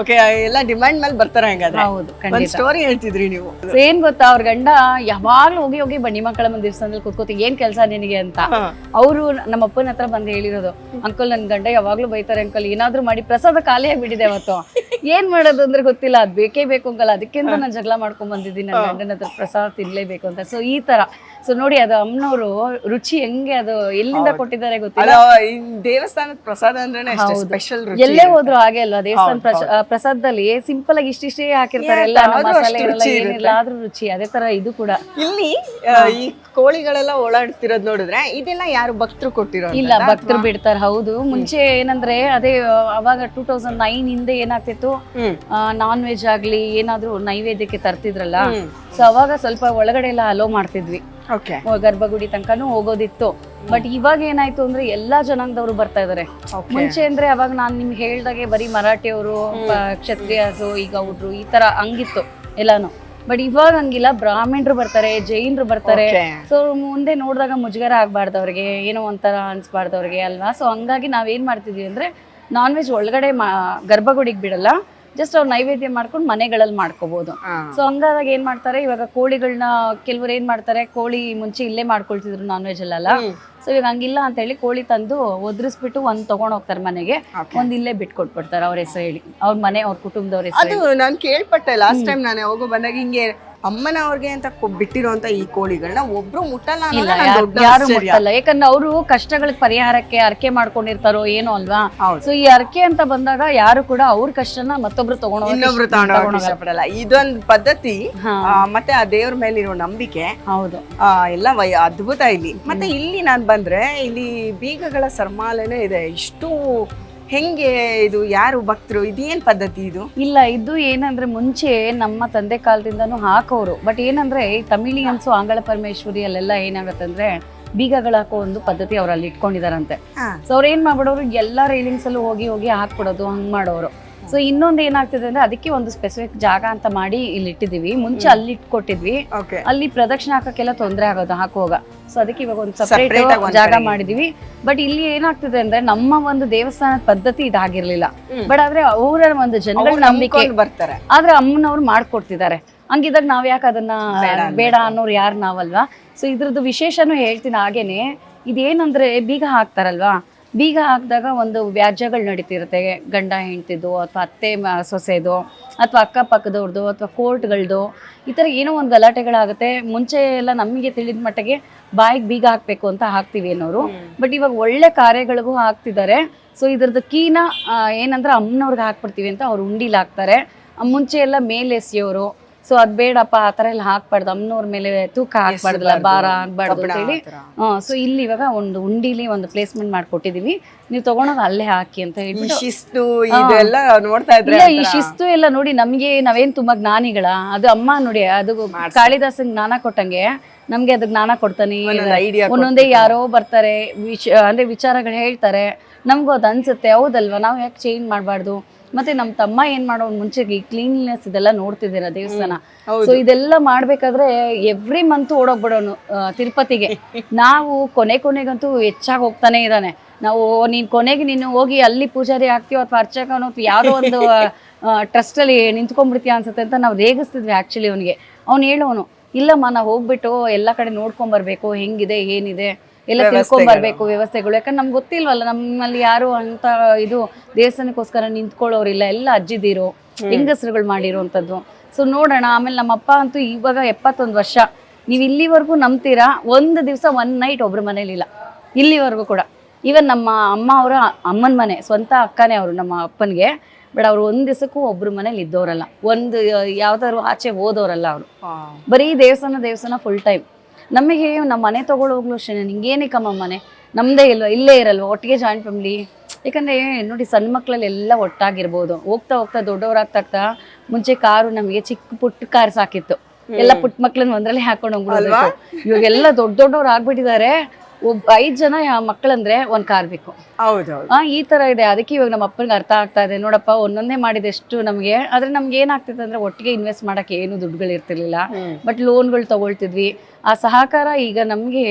ಓಕೆ ಎಲ್ಲ ಡಿಮ್ಯಾಂಡ್ ಮೇಲೆ ಬರ್ತಾರೆ ಹಂಗಾದ್ರೆ. ಹೌದು ಒಂದ್ ಸ್ಟೋರಿ ಹೇಳ್ತಿದ್ರಿ ನೀವು. ಏನ್ ಗೊತ್ತಾ ಅವ್ರ ಗಂಡ ಯಾವಾಗ್ಲೂ ಹೋಗಿ ಹೋಗಿ ಬನ್ನಿ ಮಕ್ಕಳ ಮುಂದೆ ದೇವಸ್ಥಾನದಲ್ಲಿ ಕೂತ್ಕೋತಿ ಏನ್ ಕೆಲಸ ನಿನಗೆ ಅಂತ. ಅವರು ನಮ್ಮ ಅಪ್ಪನ ಹತ್ರ ಬಂದು ಹೇಳಿರೋದು ಅಂಕಲ್ ನನ್ ಗಂಡ ಯಾವಾಗ್ಲೂ ಬೈತಾರೆ ಅಂಕಲ್ ಏನಾದ್ರೂ ಮಾಡಿ ಪ್ರಸಾದ ಖಾಲಿ ಆಗ್ಬಿಟ್ಟಿದೆ ಅವತ್ತು. ಏನ್ ಮಾಡೋದು ಅಂದ್ರೆ ಗೊತ್ತಿಲ್ಲ ಅದ್ ಬೇಕೇ ಬೇಕು ಅಂಕಲ್. ಅದಕ್ಕಿಂತ ನಾನು ಜಗಳ ಮಾಡ್ಕೊಂಡ್ ಬಂದಿದ್ದೀನಿ ನನ್ನ ಗಂಡನ ಹತ್ರ ಪ್ರಸಾದ ತಿನ್ಲೇಬೇಕು ಅಂತ. ಸೊ ಈ ತರ. ಸೊ ನೋಡಿ ಅದು ಅಮ್ಮನವರು ರುಚಿ ಹೆಂಗೆ ಅದು ಎಲ್ಲಿಂದ ಕೊಟ್ಟಿದ್ದಾರೆ ಗೊತ್ತಿಲ್ಲ? ದೇವಸ್ಥಾನದ ಪ್ರಸಾದ ಅಂದ್ರೆ. ಸ್ಪೆಷಲ್ ಎಲ್ಲೇ ಹೋದ್ರು ಹಾಗೆ ಅಲ್ವಾ? ದೇವಸ್ಥಾನ ಪ್ರಸಾದದಲ್ಲಿ ಸಿಂಪಲ್ ಆಗಿ ಇಷ್ಟಿಷ್ಟೇ ಹಾಕಿರ್ತಾರೆ. ಎಲ್ಲ ಮಸಾಲೆ ರುಚಿ ಏನಿಲ್ಲ ಆದ್ರೂ ರುಚಿ ಅದೇ ತರ ಇದು ಕೂಡ. ಇಲ್ಲಿ ಈ ಕೋಳಿಗಳೆಲ್ಲ ಓಡಾಡ್ತಿರೋದ್ ನೋಡಿದ್ರೆ ಇದೆಲ್ಲ ಯಾರು ಭಕ್ತರು ಕೊಟ್ಟಿರೋ ಇಲ್ಲ ಭಕ್ತರು ಬಿಡ್ತಾರೆ ಹೌದು. ಮುಂಚೆ ಏನಂದ್ರೆ ಅದೇ ಅವಾಗ ಟೂ ತೌಸಂಡ್ ನೈನ್ ಹಿಂದೆ ಏನಾಗ್ತಿತ್ತು? ನಾನ್ ವೆಜ್ ಆಗ್ಲಿ ಏನಾದ್ರೂ ನೈವೇದ್ಯಕ್ಕೆ ತರ್ತಿದ್ರಲ್ಲ. ಸೊ ಅವಾಗ ಸ್ವಲ್ಪ ಒಳಗಡೆ ಎಲ್ಲ ಅಲೋ ಮಾಡ್ತಿದ್ವಿ. ಗರ್ಭಗುಡಿ ತನಕನೂ ಹೋಗೋದಿತ್ತು. ಬಟ್ ಇವಾಗ ಏನಾಯ್ತು ಅಂದ್ರೆ ಎಲ್ಲಾ ಜನಾಂಗದವರು ಬರ್ತಾ ಇದಾರೆ. ಮುಂಚೆ ಅಂದ್ರೆ ಅವಾಗ ನಾನ್ ನಿಮ್ಗೆ ಹೇಳ್ದಾಗೆ ಬರೀ ಮರಾಠಿಯವರು ಕ್ಷತ್ರಿಯಸು ಈಗ ಹುಡ್ರು ಈ ತರ ಹಂಗಿತ್ತು ಎಲ್ಲಾನು. ಬಟ್ ಇವಾಗ ಹಂಗಿಲ್ಲ ಬ್ರಾಹ್ಮಣರು ಬರ್ತಾರೆ ಜೈನರು ಬರ್ತಾರೆ. ಸೊ ಮುಂದೆ ನೋಡಿದಾಗ ಮುಜುಗರ ಆಗ್ಬಾರ್ದು ಅವ್ರಿಗೆ ಏನೋ ಒಂಥರ ಅನ್ಸ್ಬಾರ್ದು ಅವ್ರಿಗೆ ಅಲ್ವಾ? ಸೊ ಹಂಗಾಗಿ ನಾವೇನ್ ಮಾಡ್ತಿದ್ವಿ ಅಂದ್ರೆ ನಾನ್ ವೆಜ್ ಒಳಗಡೆ ಗರ್ಭಗುಡಿಗೆ ಬಿಡಲ್ಲ. ಜಸ್ಟ್ ಅವ್ರು ನೈವೇದ್ಯ ಮಾಡ್ಕೊಂಡು ಮನೆಗಳಲ್ಲಿ ಮಾಡ್ಕೋಬಹುದು. ಸೊ ಹಂಗಾದಾಗ ಏನ್ ಮಾಡ್ತಾರೆ? ಇವಾಗ ಕೋಳಿಗಳನ್ನ ಕೆಲವರು ಏನ್ ಮಾಡ್ತಾರೆ? ಕೋಳಿ ಮುಂಚೆ ಇಲ್ಲೇ ಮಾಡ್ಕೊಳ್ತಿದ್ರು ನಾನ್ ವೆಜ್ ಅಲ್ಲ. ಸೊ ಇವಾಗ ಹಂಗಿಲ್ಲ ಅಂತ ಹೇಳಿ ಕೋಳಿ ತಂದು ಒದ್ರಿಸ್ಬಿಟ್ಟು ಒಂದ್ ತಗೊಂಡ್ ಹೋಗ್ತಾರೆ ಮನೆಗೆ. ಒಂದ್ ಇಲ್ಲೇ ಬಿಟ್ಕೊಟ್ಬಿಡ್ತಾರೆ ಅವ್ರ ಹೆಸರು ಹೇಳಿ. ಅವ್ರ ಮನೆ ಅವ್ರ ಕುಟುಂಬದವ್ರ ಹೆಸರು ನಾನು ಕೇಳ್ಪಟ್ಟೆ. ಲಾಸ್ಟ್ ಟೈಮ್ ನಾನು ಹೋಗೋ ಬಂದಾಗ ಹಿಂಗೆ ಅಮ್ಮನವ್ರಿಗೆ ಅಂತ ಬಿಟ್ಟಿರುವಂತ ಈ ಕೋಳಿಗಳನ್ನ ಒಬ್ರು ಮುಟ್ಟಲ್ಲ ಇಲ್ಲ ಅನ್ನೋದೇ ನನ್ ಯಾರು ದೊಡ್ಡ ಯಾರು ಆಶ್ಚರ್ಯ. ಮುಟ್ಟಲ್ಲ. ಯಾಕಂದ್ರೆ ಅವರು ಕಷ್ಟಗಳಿಗೆ ಪರಿಹಾರಕ್ಕೆ ಅರ್ಕೆ ಮಾಡ್ಕೊಂಡಿರ್ತಾರೋ ಏನೋ ಅಲ್ವಾ? ಹೌದು. ಸೊ ಈ ಅರ್ಕೆ ಅಂತ ಬಂದಾಗ ಯಾರು ಕೂಡ ಅವ್ರ ಕಷ್ಟನ ಮತ್ತೊಬ್ರು ತಗೊಂಡ್ರು ಇನ್ನೊಬ್ರು ತಗೊಂಡೋಗಕ್ಕೆ. ಇಷ್ಟಪಡಲ್ಲ ಇದೊಂದು ಪದ್ಧತಿ ಹಾ. ಆ, ಮತ್ತೆ ಆ ದೇವ್ರ ಮೇಲಿರೋ ನಂಬಿಕೆ ಹೌದು. ಆ, ಎಲ್ಲ ವೈ ಅದ್ಭುತ ಇಲ್ಲಿ. ಮತ್ತೆ ಇಲ್ಲಿ ನಾನು ಬಂದ್ರೆ ಇಲ್ಲಿ ಬೀಗಗಳ ಸರ್ಮಾಲೆನೇ ಇದೆ. ಇಷ್ಟು ಹೆಂಗೆ ಇದು ಯಾರು ಭಕ್ತರು ಇದೇನ್ ಪದ್ಧತಿ ಇದು? ಇಲ್ಲ ಇದು ಏನಂದ್ರೆ ಮುಂಚೆ ನಮ್ಮ ತಂದೆ ಕಾಲದಿಂದನೂ ಹಾಕೋರು. ಬಟ್ ಏನಂದ್ರೆ ಈ ತಮಿಳಿಯನ್ಸು ಆಂಗಳ ಪರಮೇಶ್ವರಿ ಅಲ್ಲೆಲ್ಲ ಏನಾಗತ್ತಂದ್ರೆ ಬೀಗಗಳು ಹಾಕೋ ಒಂದು ಪದ್ಧತಿ ಅವ್ರಲ್ಲಿ ಇಟ್ಕೊಂಡಿದಾರಂತೆ. ಸೊ ಅವ್ರು ಏನ್ ಮಾಡ್ಬಿಡೋರು ಎಲ್ಲ ರೈಲಿಂಗ್ಸ್ ಅಲ್ಲೂ ಹೋಗಿ ಹೋಗಿ ಹಾಕ್ಬಿಡೋದು ಹಂಗ್ ಮಾಡೋರು. ಸೊ ಇನ್ನೊಂದು ಏನಾಗ್ತಿದೆ ಅಂದ್ರೆ ಅದಕ್ಕೆ ಒಂದು ಸ್ಪೆಸಿಫಿಕ್ ಜಾಗ ಅಂತ ಮಾಡಿ ಇಲ್ಲಿ ಇಟ್ಟಿದೀವಿ ಮುಂಚೆ ಅಲ್ಲಿ ಇಟ್ಕೊಟ್ಟಿದ್ವಿ. ಅಲ್ಲಿ ಪ್ರದಕ್ಷಿಣೆ ಹಾಕಕ್ಕೆಲ್ಲ ತೊಂದರೆ ಆಗೋದು ಹಾಕುವಾಗ. ಸೊ ಅದಕ್ಕೆ ಇವಾಗ ಒಂದು ಸಪರೇಟ್ ಜಾಗ ಮಾಡಿದಿವಿ ಬಟ್ ಇಲ್ಲಿ ಏನಾಗ್ತಿದೆ ಅಂದ್ರೆ ನಮ್ಮ ಒಂದು ದೇವಸ್ಥಾನದ ಪದ್ಧತಿ ಇದಾಗಿರ್ಲಿಲ್ಲ. ಬಟ್ ಆದ್ರೆ ಅವರ ಒಂದು ಜನಗಳ ನಂಬಿಕೆ ಬರ್ತಾರೆ. ಆದ್ರೆ ಅಮ್ಮನವ್ರು ಮಾಡ್ಕೊಡ್ತಿದ್ದಾರೆ. ಹಂಗಿದಾಗ ನಾವ್ ಯಾಕೆ ಅದನ್ನ. ಬೇಡ ಅನ್ನೋರು ಯಾರು ನಾವಲ್ವಾ? ಸೊ ಇದ್ರದ್ದು ವಿಶೇಷನೂ ಹೇಳ್ತೀನಿ ಹಾಗೇನೆ. ಇದೇನಂದ್ರೆ ಬೀಗ ಹಾಕ್ತಾರಲ್ವಾ? ಬೀಗ ಹಾಕಿದಾಗ ಒಂದು ವ್ಯಾಜ್ಯಗಳು ನಡೀತಿರುತ್ತೆ. ಗಂಡ ಹೆಂಡ್ತಿದ್ದು ಅಥವಾ ಅತ್ತೆ ಸೊಸೆದು ಅಥವಾ ಅಕ್ಕಪಕ್ಕದವ್ರದ್ದು ಅಥವಾ ಕೋರ್ಟ್ಗಳದ್ದು ಈ ಥರ ಏನೋ ಒಂದು ಗಲಾಟೆಗಳಾಗುತ್ತೆ. ಮುಂಚೆ ಎಲ್ಲ ನಮಗೆ ತಿಳಿದ ಮಟ್ಟಿಗೆ ಬಾಯಿಗೆ ಬೀಗ ಹಾಕಬೇಕು ಅಂತ ಹಾಕ್ತೀವಿ ಅನ್ನೋರು. ಬಟ್ ಇವಾಗ ಒಳ್ಳೆ ಕಾರ್ಯಗಳಿಗೂ ಹಾಕ್ತಿದ್ದಾರೆ. ಸೊ ಇದ್ರದ್ದು ಕೀನ ಏನಂದ್ರೆ ಅಮ್ಮನವ್ರಿಗೆ ಹಾಕ್ಬಿಡ್ತೀವಿ ಅಂತ ಅವ್ರು ಉಂಡಿಲಿ ಹಾಕ್ತಾರೆ. ಮುಂಚೆ ಎಲ್ಲ ಮೇಲೆ ಎಸೆಯೋರು ಸೊ ಅದ್ ಬೇಡಪ್ಪ ಆ ತರ ಎಲ್ಲ ಹಾಕ್ಬಾರ್ದು. ಅಮ್ಮನವ್ರ ಮೇಲೆ ತೂಕ ಹಾಕ್ಬಾರ್ದಲ್ಲ ಭಾರ ಆಗ್ಬಾರ್ದು ಅಂತ ಹೇಳಿ ಸೊ ಇಲ್ಲಿ ಇವಾಗ ಒಂದು ಉಂಡಿಲಿ ಒಂದು ಪ್ಲೇಸ್ಮೆಂಟ್ ಮಾಡ್ಕೊಟ್ಟಿದೀವಿ. ನೀವು ತಗೊಳೋದು ಅಲ್ಲೇ ಹಾಕಿ ಅಂತ ಹೇಳಿ ಶಿಸ್ತು ಇದೆಲ್ಲ ನೋಡ್ತಾ ಇದ್ರೆ ಈ ಶಿಸ್ತು ಎಲ್ಲ ನೋಡಿ ನಮ್ಗೆ ನಾವೇನ್ ತುಂಬಾ ಜ್ಞಾನಿಗಳ ಅದು ಅಮ್ಮ ನೋಡಿ ಅದು ಕಾಳಿದಾಸನ್ ಜ್ಞಾನ ಕೊಟ್ಟಂಗೆ ನಮ್ಗೆ ಅದು ಜ್ಞಾನ ಕೊಡ್ತಾನೆ. ಒಂದೊಂದೇ ಯಾರೋ ಬರ್ತಾರೆ ವಿಚ ಅಂದ್ರೆ ವಿಚಾರಗಳು ಹೇಳ್ತಾರೆ. ನಮಗೂ ಅದು ಅನ್ಸುತ್ತೆ ಹೌದಲ್ವಾ? ನಾವು ಯಾಕೆ ಚೇಂಜ್ ಮಾಡಬಾರ್ದು? ಮತ್ತೆ ನಮ್ಮ ತಮ್ಮ ಏನ್ ಮಾಡೋ ಮುಂಚೆ ಈ ಕ್ಲೀನ್ನೆಸ್ ಇದೆಲ್ಲ ನೋಡ್ತಿದ್ದೀರ ದೇವಸ್ಥಾನ. ಸೊ ಇದೆಲ್ಲ ಮಾಡ್ಬೇಕಾದ್ರೆ ಎವ್ರಿ ಮಂತ್ ಓಡೋಗ್ಬಿಡೋನು ತಿರುಪತಿಗೆ. ನಾವು ಕೊನೆ ಕೊನೆಗಂತೂ ಹೆಚ್ಚಾಗಿ ಹೋಗ್ತಾನೆ ಇದ್ದಾನೆ. ನಾವು ನೀನ್ ಕೊನೆಗೆ ನೀನು ಹೋಗಿ ಅಲ್ಲಿ ಪೂಜಾರಿ ಆಗ್ತೀವೋ ಅಥವಾ ಅರ್ಚಕನೋ ಯಾರೋ ಒಂದು ಟ್ರಸ್ಟ್ ಅಲ್ಲಿ ನಿಂತ್ಕೊಂಡ್ಬಿಡ್ತೀಯ ಅನ್ಸುತ್ತೆ ಅಂತ ನಾವು ರೇಗಿಸ್ತಿದ್ವಿ ಆಕ್ಚುಲಿ ಅವನಿಗೆ. ಅವ್ನು ಹೇಳೋನು ಇಲ್ಲಮ್ಮ ನಾವು ಹೋಗ್ಬಿಟ್ಟು ಎಲ್ಲ ಕಡೆ ನೋಡ್ಕೊಂಡ್ ಬರ್ಬೇಕು. ಹೆಂಗಿದೆ ಏನಿದೆ? ಎಲ್ಲ ತಿಳ್ಕೊಂಡ್ ಬರ್ಬೇಕು ವ್ಯವಸ್ಥೆಗಳು. ಯಾಕಂದ್ರೆ ನಮ್ಗೆ ಗೊತ್ತಿಲ್ವಲ್ಲ ನಮ್ಮಲ್ಲಿ ಯಾರು ಅಂತ ಇದು ದೇವಸ್ಥಾನಕ್ಕೋಸ್ಕರ ನಿಂತ್ಕೊಳ್ಳೋರಿಲ್ಲ ಎಲ್ಲ ಅಜ್ಜಿದಿರು ಹೆಂಗಸರುಗಳು ಮಾಡಿರುವಂಥದ್ದು. ಸೊ ನೋಡೋಣ ಆಮೇಲೆ ನಮ್ಮ ಅಪ್ಪ ಅಂತೂ ಇವಾಗ ಎಪ್ಪತ್ತೊಂದು ವರ್ಷ. ನೀವು ಇಲ್ಲಿವರೆಗೂ ನಂಬ್ತೀರಾ? ಒಂದು ದಿವಸ ಒನ್ ನೈಟ್ ಒಬ್ರ ಮನೇಲಿಲ್ಲ ಇಲ್ಲಿವರೆಗೂ ಕೂಡ. ಈವನ್ ನಮ್ಮ ಅಮ್ಮ ಅವರ ಅಮ್ಮನ ಮನೆ ಸ್ವಂತ ಅಕ್ಕನೇ ಅವರು ನಮ್ಮ ಅಪ್ಪನಿಗೆ. ಬಟ್ ಅವ್ರು ಒಂದು ದಿವಸಕ್ಕೂ ಒಬ್ರ ಮನೇಲಿ ಇದ್ದವರಲ್ಲ ಒಂದು ಯಾವ್ದಾದ್ರು ಆಚೆ ಹೋದವರಲ್ಲ ಅವರು. ಬರೀ ದೇವಸ್ಥಾನ ದೇವಸ್ಥಾನ ಫುಲ್ ಟೈಮ್ ನಮಗೆ ನಮ್ಮ ಮನೆ ತಗೊಳ್ಳೋಗ್ಲು ಅಷ್ಟೇ ನಿಂಗೇನಕ್ಕಮ್ಮ ಮನೆ ನಮ್ಮದೇ ಇಲ್ವಾ ಇಲ್ಲೇ ಇರಲ್ವ ಒಟ್ಟಿಗೆ ಜಾಯಿಂಟ್ ಫ್ಯಾಮಿಲಿ ಯಾಕಂದ್ರೆ ನೋಡಿ ಸಣ್ಣ ಮಕ್ಕಳಲ್ಲಿ ಎಲ್ಲ ಒಟ್ಟಾಗಿರ್ಬೋದು. ಹೋಗ್ತಾ ಹೋಗ್ತಾ ದೊಡ್ಡವರಾಗ್ತಾ ಆಗ್ತಾ ಮುಂಚೆ ಕಾರು ನಮಗೆ ಚಿಕ್ಕ ಪುಟ್ಟ ಕಾರ್ ಸಾಕಿತ್ತು. ಎಲ್ಲ ಪುಟ್ಟ ಮಕ್ಳನ್ನ ಒಂದ್ರಲ್ಲಿ ಹಾಕೊಂಡು ಹೋಗ್ಬಿಡೋದು ಇವಾಗೆಲ್ಲ ದೊಡ್ಡ ದೊಡ್ಡವ್ರು ಆಗ್ಬಿಟ್ಟಿದ್ದಾರೆ. ಒಬ್ಬ ಐದ್ ಜನ ಮಕ್ಕಳಂದ್ರೆ ಒಂದ್ ಕಾರ್ ಬೇಕು. ಹೌದೌದು. ಆ ಈ ತರ ಇದೆ. ಅದಕ್ಕೆ ಇವಾಗ ನಮ್ಮ ಅಪ್ಪನಿಗೆ ಅರ್ಥ ಆಗ್ತಾ ಇದೆ. ನೋಡಪ್ಪ ಒಂದೊಂದೇ ಮಾಡಿದೆಷ್ಟು ನಮಗೆ ಆದ್ರೆ ನಮ್ಗೆ ಏನಾಗ್ತಿತ್ತು ಅಂದ್ರೆ ಒಟ್ಟಿಗೆ ಇನ್ವೆಸ್ಟ್ ಮಾಡಕ್ಕೆ ಏನು ದುಡ್ಡುಗಳು ಇರ್ತಿರ್ಲಿಲ್ಲ. ಬಟ್ ಲೋನ್ಗಳು ತಗೊಳ್ತಿದ್ವಿ. ಆ ಸಹಕಾರ ಈಗ ನಮಗೆ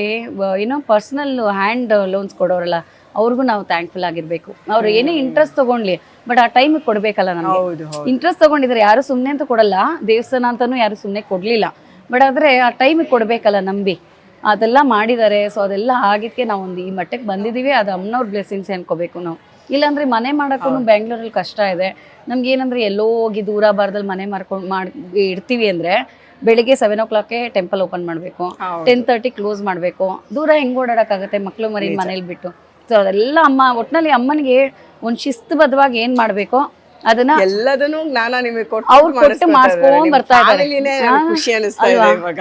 ಏನೋ ಪರ್ಸನಲ್ ಹ್ಯಾಂಡ್ ಲೋನ್ಸ್ ಕೊಡೋರಲ್ಲ ಅವ್ರಿಗೂ ನಾವು ಥ್ಯಾಂಕ್ಫುಲ್ ಆಗಿರ್ಬೇಕು. ಅವ್ರು ಏನೇ ಇಂಟ್ರೆಸ್ಟ್ ತಗೊಂಡ್ಲಿ ಬಟ್ ಆ ಟೈಮ್ ಕೊಡ್ಬೇಕಲ್ಲ ನಮ್ಗೆ. ಹೌದು ಹೌದು. ಇಂಟ್ರೆಸ್ಟ್ ತಗೊಂಡಿದ್ರೆ ಯಾರು ಸುಮ್ಮನೆ ಅಂತ ಕೊಡಲ್ಲ ದೇವಸ್ಥಾನ ಅಂತಾನು ಯಾರು ಸುಮ್ಮನೆ ಕೊಡ್ಲಿಲ್ಲ. ಬಟ್ ಆದ್ರೆ ಆ ಟೈಮ್ ಕೊಡ್ಬೇಕಲ್ಲ ನಂಬಿ. ಅದೆಲ್ಲ ಮಾಡಿದ್ದಾರೆ. ಸೊ ಅದೆಲ್ಲ ಆಗಿದ್ದಕ್ಕೆ ನಾವು ಒಂದು ಈ ಮಟ್ಟಕ್ಕೆ ಬಂದಿದ್ದೀವಿ. ಅದು ಅಮ್ಮನವ್ರ ಬ್ಲೆಸ್ಸಿಂಗ್ಸ್ ಅನ್ಕೋಬೇಕು ನಾವು. ಇಲ್ಲಾಂದ್ರೆ ಮನೆ ಮಾಡೋಕ್ಕೂ ಬ್ಯಾಂಗ್ಳೂರಲ್ಲಿ ಕಷ್ಟ ಇದೆ. ನಮ್ಗೆ ಏನಂದ್ರೆ ಎಲ್ಲೋ ಹೋಗಿ ದೂರ ಬಾರದಲ್ಲಿ ಮನೆ ಮಾಡ್ಕೊಂಡು ಮಾಡಿ ಇಡ್ತೀವಿ ಅಂದ್ರೆ ಬೆಳಿಗ್ಗೆ ಸೆವೆನ್ ಓ ಕ್ಲಾಕ್ಗೆ ಟೆಂಪಲ್ ಓಪನ್ ಮಾಡಬೇಕು. ಟೆನ್ ತರ್ಟಿ ಕ್ಲೋಸ್ ಮಾಡಬೇಕು. ದೂರ ಹೆಂಗೆ ಓಡಾಡಕ್ಕಾಗತ್ತೆ ಮಕ್ಕಳು ಮರಿ ಮನೇಲಿ ಬಿಟ್ಟು. ಸೊ ಅದೆಲ್ಲ ಅಮ್ಮ ಒಟ್ಟಿನಲ್ಲಿ ಅಮ್ಮನಿಗೆ ಒಂದು ಶಿಸ್ತುಬದ್ಧವಾಗಿ ಏನು ಮಾಡಬೇಕು? ಅದನ್ನ ಎಲ್ಲದನ್ನು ಜ್ಞಾನ ನಿಮಗೆ ಕೊಟ್ಟು ಅವ್ರು ಕೊಟ್ಟು ಮಾಡಿಸ್ಕೊಂಡ್ ಬರ್ತಾ ಇದ್ದಾರೆ. ಖುಷಿ ಅನಿಸ್ತಾ ಇದೆ ಇವಾಗ.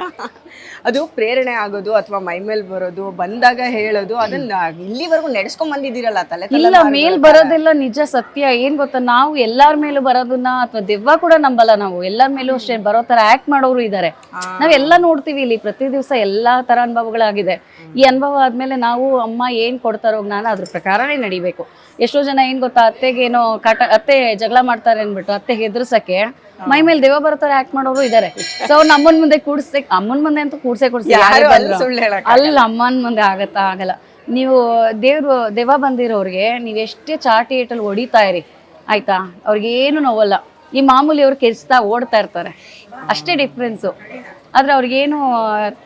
ಅದು ಪ್ರೇರಣೆ ಆಗೋದು ಅಥವಾ ಮೈ ಮೇಲ್ ಬರೋದು ಬಂದಾಗ ಹೇಳೋದು ಅದನ್ನ ಇಲ್ಲಿವರೆಗೂ ನಡೆಸ್ಕೊಂಡ್ ಬಂದಿದ್ದೀರಲ್ಲ ತಲೆ ಇಲ್ಲ ಮೇಲ್ ಬರೋದೆಲ್ಲ ನಿಜ ಸತ್ಯ ಏನ್ ಗೊತ್ತಾ? ನಾವು ಎಲ್ಲಾರ ಮೇಲೂ ಬರೋದನ್ನ ಅಥವಾ ದೆವ್ವ ಕೂಡ ನಂಬಲ್ಲ ನಾವು. ಎಲ್ಲಾರ ಮೇಲೂ ಅಷ್ಟೇ ಬರೋ ತರ ಆಕ್ಟ್ ಮಾಡೋರು ಇದಾರೆ. ನಾವೆಲ್ಲ ನೋಡ್ತೀವಿ ಇಲ್ಲಿ ಪ್ರತಿ ದಿವಸ ಎಲ್ಲಾ ತರ ಅನುಭವಗಳಾಗಿದೆ. ಈ ಅನುಭವ ಆದ್ಮೇಲೆ ನಾವು ಅಮ್ಮ ಏನ್ ಕೊಡ್ತಾರೋ ನಾನು ಅದ್ರ ಪ್ರಕಾರನೇ ನಡಿಬೇಕು. ಎಷ್ಟೋ ಜನ ಏನ್ ಗೊತ್ತಾ ಅತ್ತೆಗೇನೋ ಕಾಟ ಅತ್ತೆ ಜಗಳ ಮಾಡ್ತಾರೆ ಅನ್ಬಿಟ್ಟು ಅತ್ತೆ ಹೆದರ್ಸಕ್ಕೆ ಮೈ ಮೇಲೆ ದೆವ್ವ ಬರೋತರ ಆಕ್ಟ್ ಮಾಡೋರು ಇದಾರೆ. ಸೊ ಅವ್ರ ಅಮ್ಮನ್ ಮುಂದೆ ಕೂಡ್ಸೆ ಅಮ್ಮನ್ ಮುಂದೆ ಅಂತೂ ಕೂಡ್ಸೆ ಕೂಡ್ಸಿ ಅಲ್ಲಿ ಅಮ್ಮನ ಮುಂದೆ ಆಗತ್ತಾ ಆಗಲ್ಲ. ನೀವು ದೇವ್ರು ದೆವ್ವ ಬಂದಿರೋರಿಗೆ ನೀವು ಎಷ್ಟೇ ಚಾಟಿ ಏಟಲ್ಲಿ ಹೊಡಿತಾ ಇರಿ ಆಯ್ತಾ? ಅವ್ರಿಗೆ ಏನು ನೋವಲ್ಲ. ಈ ಮಾಮೂಲಿ ಅವ್ರು ಕೆಚ್ತಾ ಓಡ್ತಾ ಇರ್ತಾರೆ. ಅಷ್ಟೇ ಡಿಫ್ರೆನ್ಸು ಆದ್ರೆ ಅವ್ರಿಗೇನು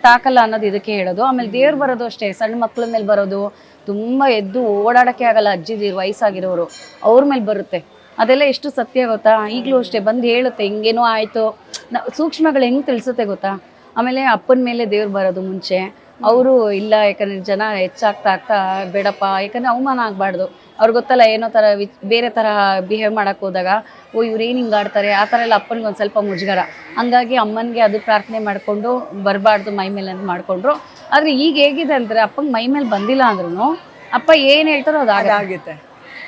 ತಾಕಲ್ಲ ಅನ್ನೋದು ಇದಕ್ಕೆ ಹೇಳೋದು. ಆಮೇಲೆ ದೇವ್ರು ಬರೋದು ಅಷ್ಟೇ ಸಣ್ಣ ಮಕ್ಳ ಮೇಲೆ ಬರೋದು ತುಂಬಾ ಎದ್ದು ಓಡಾಡಕ್ಕೆ ಆಗಲ್ಲ ಅಜ್ಜಿದಿರು ವಯಸ್ಸಾಗಿರೋರು ಅವ್ರ ಮೇಲೆ ಬರುತ್ತೆ. ಅದೆಲ್ಲ ಎಷ್ಟು ಸತ್ಯ ಗೊತ್ತಾ? ಈಗಲೂ ಅಷ್ಟೇ ಬಂದು ಹೇಳುತ್ತೆ ಹಿಂಗೇನೋ ಆಯಿತು. ನ- ಸೂಕ್ಷ್ಮಗಳು ಹೆಂಗ್ ತಿಳಿಸುತ್ತೆ ಗೊತ್ತಾ? ಆಮೇಲೆ ಅಪ್ಪನ ಮೇಲೆ ದೇವ್ರು ಬರೋದು ಮುಂಚೆ. ಅವರು ಇಲ್ಲ ಯಾಕಂದ್ರೆ ಜನ ಹೆಚ್ಚಾಗ್ತಾ ಆಗ್ತಾ ಬೇಡಪ್ಪ ಯಾಕಂದ್ರೆ ಅವಮಾನ ಆಗಬಾರ್ದು. ಅವ್ರಿಗೆ ಗೊತ್ತಲ್ಲ ಏನೋ ಥರ ವಿಚ್ ಬೇರೆ ಥರ ಬಿಹೇವ್ ಮಾಡೋಕ್ಕೆ ಹೋದಾಗ ಓ ಇವ್ರು ಏನು ಹಿಂಗೆ ಆಡ್ತಾರೆ? ಆ ಥರ ಎಲ್ಲ ಅಪ್ಪನಿಗೆ ಒಂದು ಸ್ವಲ್ಪ ಮುಜುಗರ. ಹಂಗಾಗಿ ಅಮ್ಮನಿಗೆ ಅದು ಪ್ರಾರ್ಥನೆ ಮಾಡಿಕೊಂಡು ಬರಬಾರ್ದು ಮೈ ಮೇಲೆ ಅಂತ ಮಾಡಿಕೊಂಡ್ರು. ಆದರೆ ಈಗ ಹೇಗಿದೆ ಅಂದರೆ ಅಪ್ಪಂಗೆ ಮೈ ಮೇಲೆ ಬಂದಿಲ್ಲ ಅಂದ್ರೂ ಅಪ್ಪ ಏನು ಹೇಳ್ತಾರೋ ಅದು. ಆಗುತ್ತೆ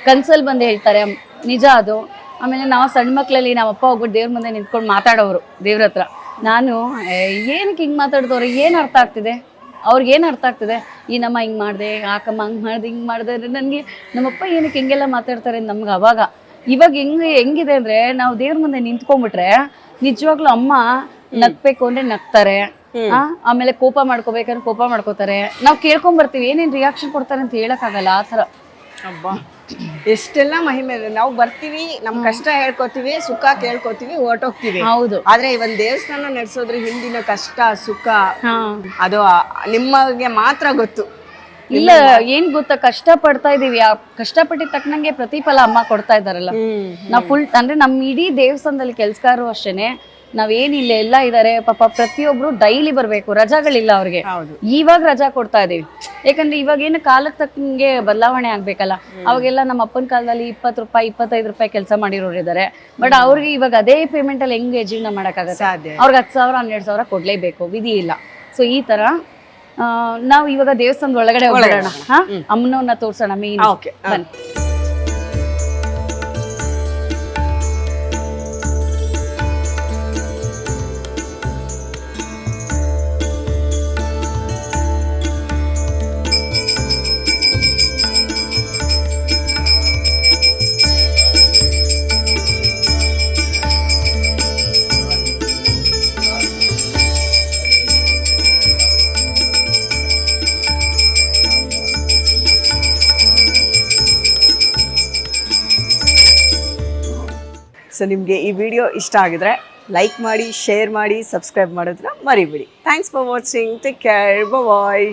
ಕನ್ಸಲ್ಲಿ ಬಂದು ಹೇಳ್ತಾರೆ ನಿಜ ಅದು. ಆಮೇಲೆ ನಾವು ಸಣ್ಣ ಮಕ್ಕಳಲ್ಲಿ ನಮ್ಮ ಅಪ್ಪ ಹೋಗ್ಬಿಟ್ಟು ದೇವ್ರ ಮುಂದೆ ನಿಂತ್ಕೊಂಡು ಮಾತಾಡೋರು ದೇವ್ರ ಹತ್ರ. ನಾನು ಏನಕ್ಕೆ ಹಿಂಗೆ ಮಾತಾಡ್ದವ್ರೆ? ಏನು ಅರ್ಥ ಆಗ್ತಿದೆ? ಅವ್ರಿಗೆ ಏನು ಅರ್ಥ ಆಗ್ತಿದೆ? ಈ ನಮ್ಮ ಹಿಂಗೆ ಮಾಡಿದೆ ಆಕಮ್ಮ ಹಂಗೆ ಮಾಡಿದೆ ಹಿಂಗೆ ಮಾಡಿದೆ ನನಗೆ ನಮ್ಮಪ್ಪ ಏನಕ್ಕೆ ಹೆಂಗೆಲ್ಲ ಮಾತಾಡ್ತಾರೆ ನಮ್ಗೆ ಅವಾಗ. ಇವಾಗ ಹೆಂಗೆ ಹೆಂಗಿದೆ ಅಂದರೆ ನಾವು ದೇವ್ರ ಮುಂದೆ ನಿಂತ್ಕೊಂಡ್ಬಿಟ್ರೆ ನಿಜವಾಗ್ಲೂ ಅಮ್ಮ ನಗ್ಬೇಕು ಅಂದರೆ ನಗ್ತಾರೆ. ಆ, ಆಮೇಲೆ ಕೋಪ ಮಾಡ್ಕೋಬೇಕಂದ್ರೆ ಕೋಪ ಮಾಡ್ಕೋತಾರೆ. ನಾವು ಕೇಳ್ಕೊಂಬರ್ತೀವಿ ಏನೇನ್ ರಿಯಾಕ್ಷನ್ ಕೊಡ್ತಾರೆ ಅಂತ ಹೇಳೋಕ್ಕಾಗಲ್ಲ ಆ ಥರ. ಅಬ್ಬಾ. ಎಷ್ಟೆಲ್ಲ ಮಹಿಮೆ ಇದೆ. ನಾವು ಬರ್ತೀವಿ ನಮ್ ಕಷ್ಟ ಹೇಳ್ಕೊತೀವಿ ಸುಖ ಕೇಳ್ಕೊತೀವಿ ಹೊರ್ಟೋಗ್ತೀವಿ ಹೌದು. ಆದ್ರೆ ಈ ಒಂದ್ ದೇವಸ್ಥಾನ ನಡೆಸೋದ್ರ ಹಿಂದಿನ ಕಷ್ಟ ಸುಖ ಹಾ. ಅದು ಆ- ನಿಮಗೆ ಮಾತ್ರ ಗೊತ್ತು. ಇಲ್ಲ ಏನ್ ಗೊತ್ತಾ? ಕಷ್ಟ ಪಡ್ತಾ ಇದೀವಿ. ಆ ಕಷ್ಟಪಟ್ಟಿದ ತಕ್ಕನಂಗೆ ಪ್ರತಿಫಲ ಅಮ್ಮ ಕೊಡ್ತಾ ಇದಾರಲ್ಲ ನಾವು ಫುಲ್ ಅಂದ್ರೆ ನಮ್ ಇಡೀ ದೇವಸ್ಥಾನದಲ್ಲಿ ಕೆಲ್ಸಗಾರರು ಅಷ್ಟೇನೆ. ನಾವೇನಿಲ್ಲ ಎಲ್ಲ ಇದಾರೆ. ಪಾಪ ಪ್ರತಿಯೊಬ್ರು ಡೈಲಿ ಬರ್ಬೇಕು ರಜಾಗಳಿಲ್ಲ ಅವ್ರಿಗೆ. ಇವಾಗ ರಜಾ ಕೊಡ್ತಾ ಇದೀವಿ. ಯಾಕಂದ್ರೆ ಇವಾಗ ಏನು ಕಾಲಕ್ಕೆ ತಕ್ಕಂಗೆ ಬದಲಾವಣೆ ಆಗ್ಬೇಕಲ್ಲ. ಅವಾಗೆಲ್ಲ ನಮ್ಮ ಅಪ್ಪನ ಕಾಲದಲ್ಲಿ ಇಪ್ಪತ್ತು ರೂಪಾಯಿ ಇಪ್ಪತ್ತೈದು ರೂಪಾಯಿ ಕೆಲಸ ಮಾಡಿರೋರು ಇದಾರೆ. ಬಟ್ ಅವ್ರಿಗೆ ಇವಾಗ ಅದೇ ಪೇಮೆಂಟ್ ಅಲ್ಲಿ ಹೆಂಗೆ ಜೀವನ ಮಾಡಕ್ಕಾಗತ್ತೆ? ಅವ್ರಿಗೆ ಹತ್ತು ಸಾವಿರ ಹನ್ನೆರಡು ಸಾವಿರ ಕೊಡ್ಲೇಬೇಕು ವಿಧಿ ಇಲ್ಲ. ಸೊ ಈ ತರ ನಾವು ಇವಾಗ ದೇವಸ್ಥಾನದ ಒಳಗಡೆ ಹೋಗೋಣ. ಅಮ್ಮನವ್ರನ್ನ ತೋರ್ಸೋಣ ಮೇನ್ ಓಕೆ ಬನ್ನಿ. ಸೊ ನಿಮಗೆ ಈ ವಿಡಿಯೋ ಇಷ್ಟ ಆಗಿದ್ರೆ ಲೈಕ್ ಮಾಡಿ ಶೇರ್ ಮಾಡಿ ಸಬ್ಸ್ಕ್ರೈಬ್ ಮಾಡೋದನ್ನ ಮರಿಬಿಡಿ. Thanks for watching take care bye